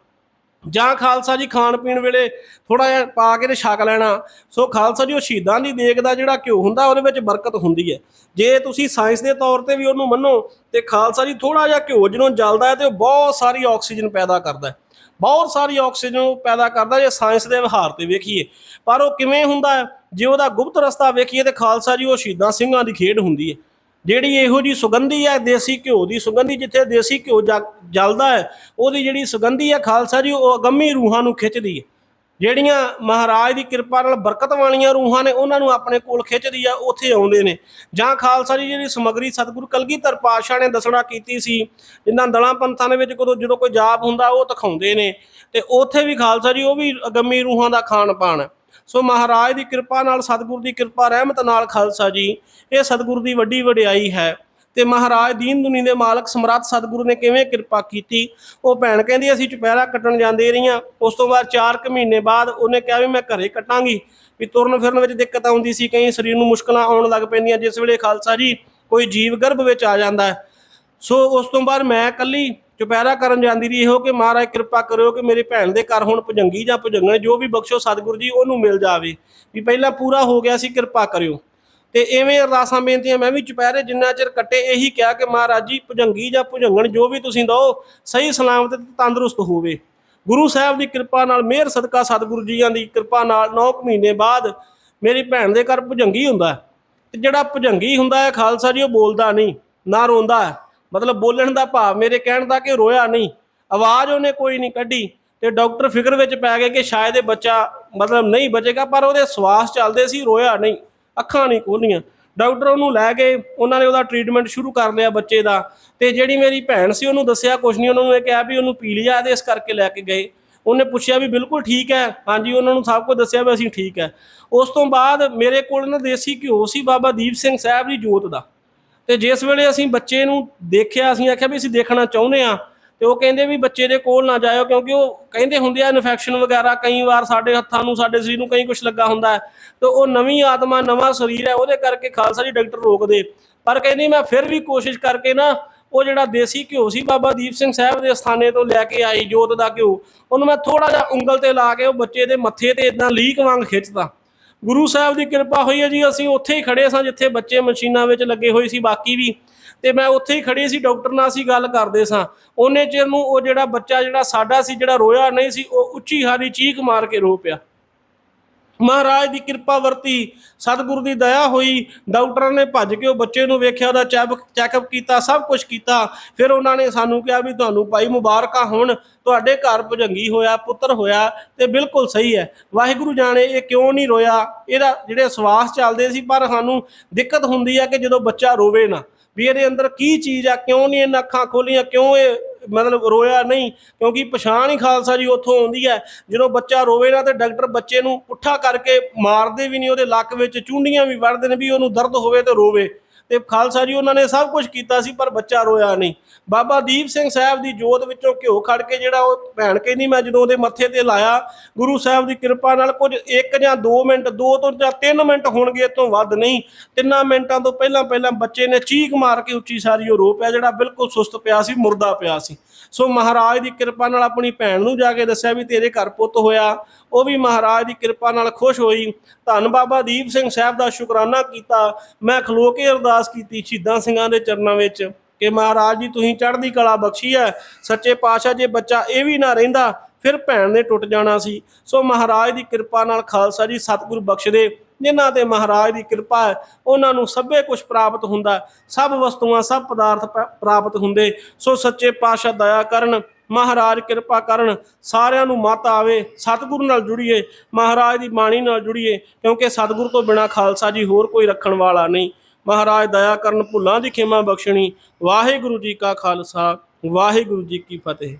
ਜਾਂ ਖਾਲਸਾ ਜੀ ਖਾਣ ਪੀਣ ਵੇਲੇ ਥੋੜਾ ਜਿਹਾ ਪਾ ਕੇ ਤੇ ਛਕ ਲੈਣਾ। ਸੋ ਖਾਲਸਾ ਜੀ ਉਹ ਸ਼ਹੀਦਾਂ ਦੀ ਦੇਗ ਦਾ ਜਿਹੜਾ ਘਿਓ ਹੁੰਦਾ, ਉਹਦੇ ਵਿੱਚ ਬਰਕਤ ਹੁੰਦੀ ਹੈ। ਜੇ ਤੁਸੀਂ ਸਾਇੰਸ ਦੇ ਤੌਰ ਤੇ ਵੀ ਉਹਨੂੰ ਮੰਨੋ, ਤੇ ਖਾਲਸਾ ਜੀ ਥੋੜਾ ਜਿਹਾ ਘਿਓ ਜਦੋਂ ਜਲਦਾ ਹੈ ਤੇ ਉਹ ਬਹੁਤ ਸਾਰੀ ਆਕਸੀਜਨ ਪੈਦਾ ਕਰਦਾ ਹੈ। ਬਹੁਤ ਸਾਰੀ ਆਕਸੀਜਨ ਉਹ ਪੈਦਾ ਕਰਦਾ ਜੇ ਸਾਇੰਸ ਦੇ ਵਿਹਾਰ ਤੇ ਵੇਖੀਏ। ਪਰ ਉਹ ਕਿਵੇਂ ਹੁੰਦਾ ਜੇ ਉਹਦਾ ਗੁਪਤ ਰਸਤਾ ਵੇਖੀਏ ਤੇ ਖਾਲਸਾ ਜੀ ਉਹ ਸ਼ਹੀਦਾਂ ਸਿੰਘਾਂ ਦੀ ਖੇਡ ਹੁੰਦੀ ਹੈ। ਜਿਹੜੀ ਇਹੋ ਜੀ ਸੁਗੰਧੀ ਹੈ, ਦੇਸੀ ਘਿਓ ਦੀ ਸੁਗੰਧੀ ਜਿੱਥੇ ਦੇਸੀ ਘਿਓ ਜ- ਜਲਦਾ ਹੈ, ਉਹਦੀ ਜਿਹੜੀ ਸੁਗੰਧੀ ਹੈ ਖਾਲਸਾ ਜੀ, ਉਹ ਅਗੰਮੀ ਰੂਹਾਂ ਨੂੰ ਖਿੱਚਦੀ ਹੈ। ਜਿਹੜੀਆਂ ਮਹਾਰਾਜ ਦੀ ਕਿਰਪਾ ਨਾਲ ਬਰਕਤ ਵਾਲੀਆਂ ਰੂਹਾਂ ਨੇ, ਉਹਨਾਂ ਨੂੰ ਆਪਣੇ ਕੋਲ ਖਿੱਚਦੀ ਆ, ਉੱਥੇ ਆਉਂਦੇ ਨੇ। ਜਾਂ ਖਾਲਸਾ ਜੀ, ਜਿਹੜੀ ਸਮਗਰੀ ਸਤਿਗੁਰੂ ਕਲਗੀਧਰ ਪਾਤਸ਼ਾਹ ਨੇ ਦੱਸਣਾ ਕੀਤੀ ਸੀ, ਜਿੱਦਾਂ ਦਲਾਂ ਪੰਥਾਂ ਦੇ ਵਿੱਚ ਕਦੋਂ, ਜਦੋਂ ਕੋਈ ਜਾਪ ਹੁੰਦਾ, ਉਹ ਦਿਖਾਉਂਦੇ ਨੇ। ਤੇ ਉੱਥੇ ਵੀ ਖਾਲਸਾ ਜੀ, ਉਹ ਵੀ ਅਗੰਮੀ ਰੂਹਾਂ ਦਾ ਖਾਣ ਪਾਣ ਸੋ ਮਹਾਰਾਜ ਦੀ ਕਿਰਪਾ ਨਾਲ, ਸਤਿਗੁਰ ਦੀ ਕਿਰਪਾ, ਰਹਿਮਤ ਨਾਲ ਖਾਲਸਾ ਜੀ, ਇਹ ਸਤਿਗੁਰ ਦੀ ਵੱਡੀ ਵਡਿਆਈ ਹੈ। ਤੇ ਮਹਾਰਾਜ ਦੀਨ ਦੁਨੀ ਦੇ ਮਾਲਕ ਸਮਰੱਥ ਸਤਿਗੁਰੂ ਨੇ ਕਿਵੇਂ ਕਿਰਪਾ ਕੀਤੀ? ਉਹ ਭੈਣ ਕਹਿੰਦੀ, ਅਸੀਂ ਚੁਪਹਿਰਾ ਕੱਟਣ ਜਾਂਦੇ ਰਹੀਆਂ। ਉਸ ਤੋਂ ਬਾਅਦ 4 ਕੁ ਮਹੀਨੇ ਬਾਅਦ ਉਹਨੇ ਕਿਹਾ ਵੀ ਮੈਂ ਘਰੇ ਕੱਟਾਂਗੀ। ਵੀ ਤੁਰਨ ਫਿਰਨ ਵਿੱਚ ਦਿੱਕਤ ਆਉਂਦੀ ਸੀ, ਕਈ ਸਰੀਰ ਨੂੰ ਮੁਸ਼ਕਲਾਂ ਆਉਣ ਲੱਗ ਪੈਂਦੀਆਂ। ਜਿਸ ਵੇਲੇ ਖਾਲਸਾ ਜੀ, ਕੋਈ ਜੀਵ ਗਰਭ ਵਿੱਚ ਆ ਜਾਂਦਾ ਹੈ ਸੋ ਉਸ ਤੋਂ ਬਾਅਦ ਮੈਂ ਇਕੱਲੀ ਚੁਪਹਿਰਾ ਕਰਨ ਜਾਂਦੀ ਰਹੀ। ਇਹੋ ਕਿ ਮਹਾਰਾਜ ਕਿਰਪਾ ਕਰਿਓ ਕਿ ਮੇਰੀ ਭੈਣ ਦੇ ਘਰ ਹੁਣ ਭੁਜੰਗੀ ਜਾਂ ਭੁਜੰਗਣ, ਜੋ ਵੀ ਬਖਸ਼ੋ ਸਤਿਗੁਰੂ ਜੀ, ਉਹਨੂੰ ਮਿਲ ਜਾਵੇ। ਵੀ ਪਹਿਲਾਂ ਪੂਰਾ ਹੋ ਗਿਆ ਸੀ, ਕਿਰਪਾ ਕਰਿਓ। ਤੇ ਐਵੇਂ ਅਰਦਾਸਾਂ, ਬੇਨਤੀਆਂ ਮੈਂ ਵੀ ਚੁਪਹਿਰੇ ਜਿੰਨਾ ਚਿਰ ਕੱਟੇ, ਇਹੀ ਕਿਹਾ ਕਿ ਮਹਾਰਾਜ ਜੀ, ਭੁਜੰਗੀ ਜਾਂ ਭੁਜੰਗਣ, ਜੋ ਵੀ ਤੁਸੀਂ ਦੋ ਸਹੀ ਸਲਾਮਤ ਤੇ ਤੰਦਰੁਸਤ ਹੋਵੇ। ਗੁਰੂ ਸਾਹਿਬ ਦੀ ਕਿਰਪਾ ਨਾਲ, ਮਿਹਰ, ਸਦਕਾ ਸਤਿਗੁਰੂ ਜੀਆਂ ਦੀ ਕਿਰਪਾ ਨਾਲ 9 ਮਹੀਨੇ ਬਾਅਦ ਮੇਰੀ ਭੈਣ ਦੇ ਘਰ ਭੁਜੰਗੀ ਹੁੰਦਾ। ਹੈ। ਤੇ ਜਿਹੜਾ ਭੁਜੰਗੀ ਹੁੰਦਾ ਹੈ, ਖਾਲਸਾ ਜੀ, ਉਹ ਬੋਲਦਾ ਨਹੀਂ, ਨਾ ਰੋਂਦਾ। ਮਤਲਬ ਬੋਲਣ ਦਾ ਭਾਵ, ਮੇਰੇ ਕਹਿਣ ਦਾ ਕਿ ਰੋਇਆ ਨਹੀਂ। ਆਵਾਜ਼ ਉਹਨੇ ਕੋਈ ਨਹੀਂ ਕੱਢੀ ਤੇ ਡਾਕਟਰ ਫਿਕਰ ਵਿੱਚ ਪੈ ਗਏ ਕਿ ਸ਼ਾਇਦ ਇਹ ਬੱਚਾ ਮਤਲਬ ਨਹੀਂ ਬਚੇਗਾ, ਪਰ ਉਹਦੇ ਸਵਾਸ ਚੱਲਦੇ ਸੀ, ਰੋਇਆ ਨਹੀਂ, ਅੱਖਾਂ ਨਹੀਂ ਖੋਲੀਆਂ ਡਾਕਟਰ ਉਹਨੂੰ ਲੈ ਗਏ ਉਹਨਾਂ ਨੇ ਉਹਦਾ ਟ੍ਰੀਟਮੈਂਟ ਸ਼ੁਰੂ ਕਰ ਲਿਆ ਬੱਚੇ ਦਾ ਤੇ ਜਿਹੜੀ ਮੇਰੀ ਭੈਣ ਸੀ ਉਹਨੂੰ ਦੱਸਿਆ ਕੁਝ ਨਹੀਂ, ਉਹਨਾਂ ਨੂੰ ਇਹ ਕਿਹਾ ਵੀ ਉਹਨੂੰ ਪੀ ਲਿਆ ਤੇ ਇਸ ਕਰਕੇ ਲੈ ਕੇ ਗਏ। ਉਹਨੇ ਪੁੱਛਿਆ ਵੀ ਬਿਲਕੁਲ ਠੀਕ ਹੈ? ਹਾਂਜੀ, ਉਹਨਾਂ ਨੂੰ ਸਭ ਕੁਝ ਦੱਸਿਆ ਵੀ ਅਸੀਂ ਠੀਕ ਹੈ। ਉਸ ਤੋਂ ਬਾਅਦ ਮੇਰੇ ਕੋਲ ਨਾ ਦੇਸੀ ਘਿਓ ਸੀ ਬਾਬਾ ਦੀਪ ਸਿੰਘ ਸਾਹਿਬ ਦੀ ਜੋਤ ਦਾ। ਤੇ ਜਿਸ ਵੇਲੇ ਅਸੀਂ ਬੱਚੇ ਨੂੰ ਦੇਖਿਆ, ਅਸੀਂ ਆਖਿਆ ਵੀ ਅਸੀਂ ਦੇਖਣਾ ਚਾਹੁੰਦੇ ਆ ਤੇ ਉਹ ਕਹਿੰਦੇ ਵੀ ਬੱਚੇ ਦੇ ਕੋਲ ਨਾ ਜਾਇਓ ਕਿਉਂਕਿ ਉਹ ਕਹਿੰਦੇ ਹੁੰਦੇ ਆ ਇਨਫੈਕਸ਼ਨ ਵਗੈਰਾ ਕਈ ਵਾਰ ਸਾਡੇ ਹੱਥਾਂ ਨੂੰ, ਸਾਡੇ ਸਰੀਰ ਨੂੰ ਕਈ ਕੁਝ ਲੱਗਾ ਹੁੰਦਾ ਹੈ। ਤੇ ਉਹ ਨਵੀਂ ਆਤਮਾ, ਨਵਾਂ ਸਰੀਰ ਹੈ, ਉਹਦੇ ਕਰਕੇ ਖਾਲਸਾ ਜੀ ਡਾਕਟਰ ਰੋਕਦੇ। ਪਰ ਕਹਿੰਦੀ ਮੈਂ ਫਿਰ ਵੀ ਕੋਸ਼ਿਸ਼ ਕਰਕੇ ਨਾ, ਉਹ ਜਿਹੜਾ ਦੇਸੀ ਘਿਓ ਸੀ ਬਾਬਾ ਦੀਪ ਸਿੰਘ ਸਾਹਿਬ ਦੇ ਸਥਾਨੇ ਤੋਂ ਲੈ ਕੇ ਆਈ ਜੋਤ ਦਾ ਘਿਓ, ਉਹਨੂੰ ਮੈਂ ਥੋੜਾ ਜਿਹਾ ਉਂਗਲ ਤੇ ਲਾ ਕੇ ਉਹ ਬੱਚੇ ਦੇ ਮੱਥੇ ਤੇ ਇਦਾਂ ਲੀਕ ਵਾਂਗ ਖਿੱਚਦਾ। ਗੁਰੂ ਸਾਹਿਬ ਦੀ ਕਿਰਪਾ ਹੋਈ ਹੈ ਜੀ, ਅਸੀਂ ਉੱਥੇ ਹੀ ਖੜੇ ਸਾਂ ਜਿੱਥੇ ਬੱਚੇ ਮਸ਼ੀਨਾਂ ਵਿੱਚ ਲੱਗੇ ਹੋਏ ਸੀ, ਬਾਕੀ ਵੀ। ਤੇ ਮੈਂ ਉੱਥੇ ਹੀ ਖੜੀ ਸੀ, ਡਾਕਟਰ ਨਾਲ ਅਸੀਂ ਗੱਲ ਕਰਦੇ ਸਾਂ। ਉਹਨੇ ਚਿਰ ਨੂੰ ਉਹ ਜਿਹੜਾ ਬੱਚਾ ਜਿਹੜਾ ਸਾਡਾ ਸੀ, ਜਿਹੜਾ ਰੋਇਆ ਨਹੀਂ ਸੀ, ਉਹ ਉੱਚੀ ਹਾਰੀ ਚੀਖ ਮਾਰ ਕੇ ਰੋ ਪਿਆ। ਮਹਾਰਾਜ ਦੀ ਕਿਰਪਾ ਵਰਤੀ, ਸਤਿਗੁਰੂ ਦੀ ਦਇਆ ਹੋਈ। ਡਾਕਟਰਾਂ ਨੇ ਭੱਜ ਕੇ ਉਹ ਬੱਚੇ ਨੂੰ ਵੇਖਿਆ, ਉਹਦਾ ਚੈੱਕ ਚੈੱਕਅਪ ਕੀਤਾ, ਸਭ ਕੁਝ ਕੀਤਾ। ਫਿਰ ਉਹਨਾਂ ਨੇ ਸਾਨੂੰ ਕਿਹਾ ਵੀ ਤੁਹਾਨੂੰ ਭਾਈ ਮੁਬਾਰਕਾਂ ਹੋਣ। ਤੁਹਾਡੇ ਘਰ ਭੁਜੰਗੀ ਹੋਇਆ, ਪੁੱਤਰ ਹੋਇਆ ਤੇ ਬਿਲਕੁਲ ਸਹੀ ਹੈ। ਵਾਹਿਗੁਰੂ ਜਾਣੇ, ਇਹ ਕਿਉਂ ਨਹੀਂ ਰੋਇਆ? ਇਹਦਾ ਜਿਹੜੇ ਸਵਾਸ ਚੱਲਦੇ ਸੀ, ਪਰ ਸਾਨੂੰ ਦਿੱਕਤ ਹੁੰਦੀ ਹੈ ਕਿ ਜਦੋਂ ਬੱਚਾ ਰੋਵੇ ਨਾ, ਵੀ ਇਹਦੇ ਅੰਦਰ ਕੀ ਚੀਜ਼ ਆ, ਕਿਉਂ ਨਹੀਂ ਇਹਨਾਂ ਅੱਖਾਂ ਖੋਲੀਆਂ, ਕਿਉਂ ਇਹ ਮਤਲਬ ਰੋਇਆ ਨਹੀਂ? ਕਿਉਂਕਿ ਪਛਾਣ ਹੀ ਖਾਲਸਾ ਜੀ ਉੱਥੋਂ ਆਉਂਦੀ ਹੈ, ਜਦੋਂ ਬੱਚਾ ਰੋਵੇ ਨਾ ਤੇ ਡਾਕਟਰ ਬੱਚੇ ਨੂੰ ਪੁੱਠਾ ਕਰਕੇ ਮਾਰਦੇ ਵੀ ਨਹੀਂ, ਉਹਦੇ ਲੱਕ ਵਿੱਚ ਚੁੰਡੀਆਂ ਵੀ ਵੜਦੇ ਨੇ ਵੀ ਉਹਨੂੰ ਦਰਦ ਹੋਵੇ ਤੇ ਰੋਵੇ। ਤੇ ਖਾਲਸਾ ਜੀ ਉਹਨਾਂ ਨੇ ਸਭ ਕੁਝ ਕੀਤਾ ਸੀ, ਪਰ ਬੱਚਾ ਰੋਇਆ ਨਹੀਂ। ਬਾਬਾ ਦੀਪ ਸਿੰਘ ਸਾਹਿਬ ਦੀ ਜੋਤ ਵਿੱਚੋਂ ਘਿਓ ਖੜ ਕੇ ਜਿਹੜਾ ਉਹ ਭੈਣ ਕਹਿੰਦੀ, ਮੈਂ ਜਦੋਂ ਉਹਦੇ ਮੱਥੇ ਤੇ ਲਾਇਆ, ਗੁਰੂ ਸਾਹਿਬ ਦੀ ਕਿਰਪਾ ਨਾਲ ਕੁਝ 1 ਜਾਂ 2 ਮਿੰਟ 2 ਤੋਂ ਜਾਂ 3 ਮਿੰਟ ਹੋਣਗੇ ਤੋਂ ਵੱਧ ਨਹੀਂ। ਤਿੰਨਾਂ ਮਿੰਟਾਂ ਤੋਂ ਪਹਿਲਾਂ ਪਹਿਲਾਂ ਬੱਚੇ ਨੇ ਚੀਕ ਮਾਰ ਕੇ ਉੱਚੀ ਸਾਰੀ ਉਹ ਰੋ ਪਿਆ, ਜਿਹੜਾ ਬਿਲਕੁਲ ਸੁਸਤ ਪਿਆ ਸੀ, ਮੁਰਦਾ ਪਿਆ ਸੀ। ਸੋ ਮਹਾਰਾਜ ਦੀ ਕਿਰਪਾ ਨਾਲ ਆਪਣੀ ਭੈਣ ਨੂੰ ਜਾ ਕੇ ਦੱਸਿਆ ਵੀ ਤੇਰੇ ਘਰ ਪੁੱਤ ਹੋਇਆ। ਉਹ ਵੀ ਮਹਾਰਾਜ ਦੀ ਕਿਰਪਾ ਨਾਲ ਖੁਸ਼ ਹੋਈ। ਧੰਨ ਬਾਬਾ ਦੀਪ ਸਿੰਘ ਸਾਹਿਬ ਦਾ ਸ਼ੁਕਰਾਨਾ ਕੀਤਾ। ਮੈਂ ਖਲੋ ਕੇ ਅਰਦਾਸ ਕੀਤੀ ਸ਼ਹੀਦਾਂ ਸਿੰਘਾਂ ਦੇ ਚਰਨਾਂ ਵਿੱਚ ਕਿ ਮਹਾਰਾਜ ਜੀ, ਤੁਸੀਂ ਚੜ੍ਹਦੀ ਕਲਾ ਬਖਸ਼ੀ ਹੈ। ਸੱਚੇ ਪਾਤਸ਼ਾਹ ਜੇ ਬੱਚਾ ਇਹ ਵੀ ਨਾ ਰਹਿੰਦਾ, ਫਿਰ ਭੈਣ ਨੇ ਟੁੱਟ ਜਾਣਾ ਸੀ। ਸੋ ਮਹਾਰਾਜ ਦੀ ਕਿਰਪਾ ਨਾਲ ਖਾਲਸਾ ਜੀ ਸਤਿਗੁਰੂ ਬਖਸ਼ਦੇ ਜਿਨ੍ਹਾਂ ਤੇ ਮਹਾਰਾਜ ਦੀ ਕਿਰਪਾ ਹੈ, ਉਹਨਾਂ ਨੂੰ ਸਭੇ ਕੁਝ ਪ੍ਰਾਪਤ ਹੁੰਦਾ ਸਭ ਵਸਤੂਆਂ, ਸਭ ਪਦਾਰਥ ਪ੍ਰਾਪਤ ਹੁੰਦੇ। ਸੋ ਸੱਚੇ ਪਾਤਸ਼ਾਹ ਦਇਆ ਕਰਨ, ਮਹਾਰਾਜ ਕਿਰਪਾ ਕਰਨ, ਸਾਰਿਆਂ ਨੂੰ ਮਤ ਆਵੇ, ਸਤਿਗੁਰੂ ਨਾਲ ਜੁੜੀਏ, ਮਹਾਰਾਜ ਦੀ ਬਾਣੀ ਨਾਲ ਜੁੜੀਏ, ਕਿਉਂਕਿ ਸਤਿਗੁਰੂ ਤੋਂ ਬਿਨਾ ਖਾਲਸਾ ਜੀ ਹੋਰ ਕੋਈ ਰੱਖਣ ਵਾਲਾ ਨਹੀਂ। ਮਹਾਰਾਜ ਦਇਆ ਕਰਨ, ਭੁੱਲਾਂ ਦੀ ਖਿਮਾ ਬਖਸ਼ਣੀ। ਵਾਹਿਗੁਰੂ ਜੀ ਕਾ ਖਾਲਸਾ, ਵਾਹਿਗੁਰੂ ਜੀ ਕੀ ਫਤਿਹ।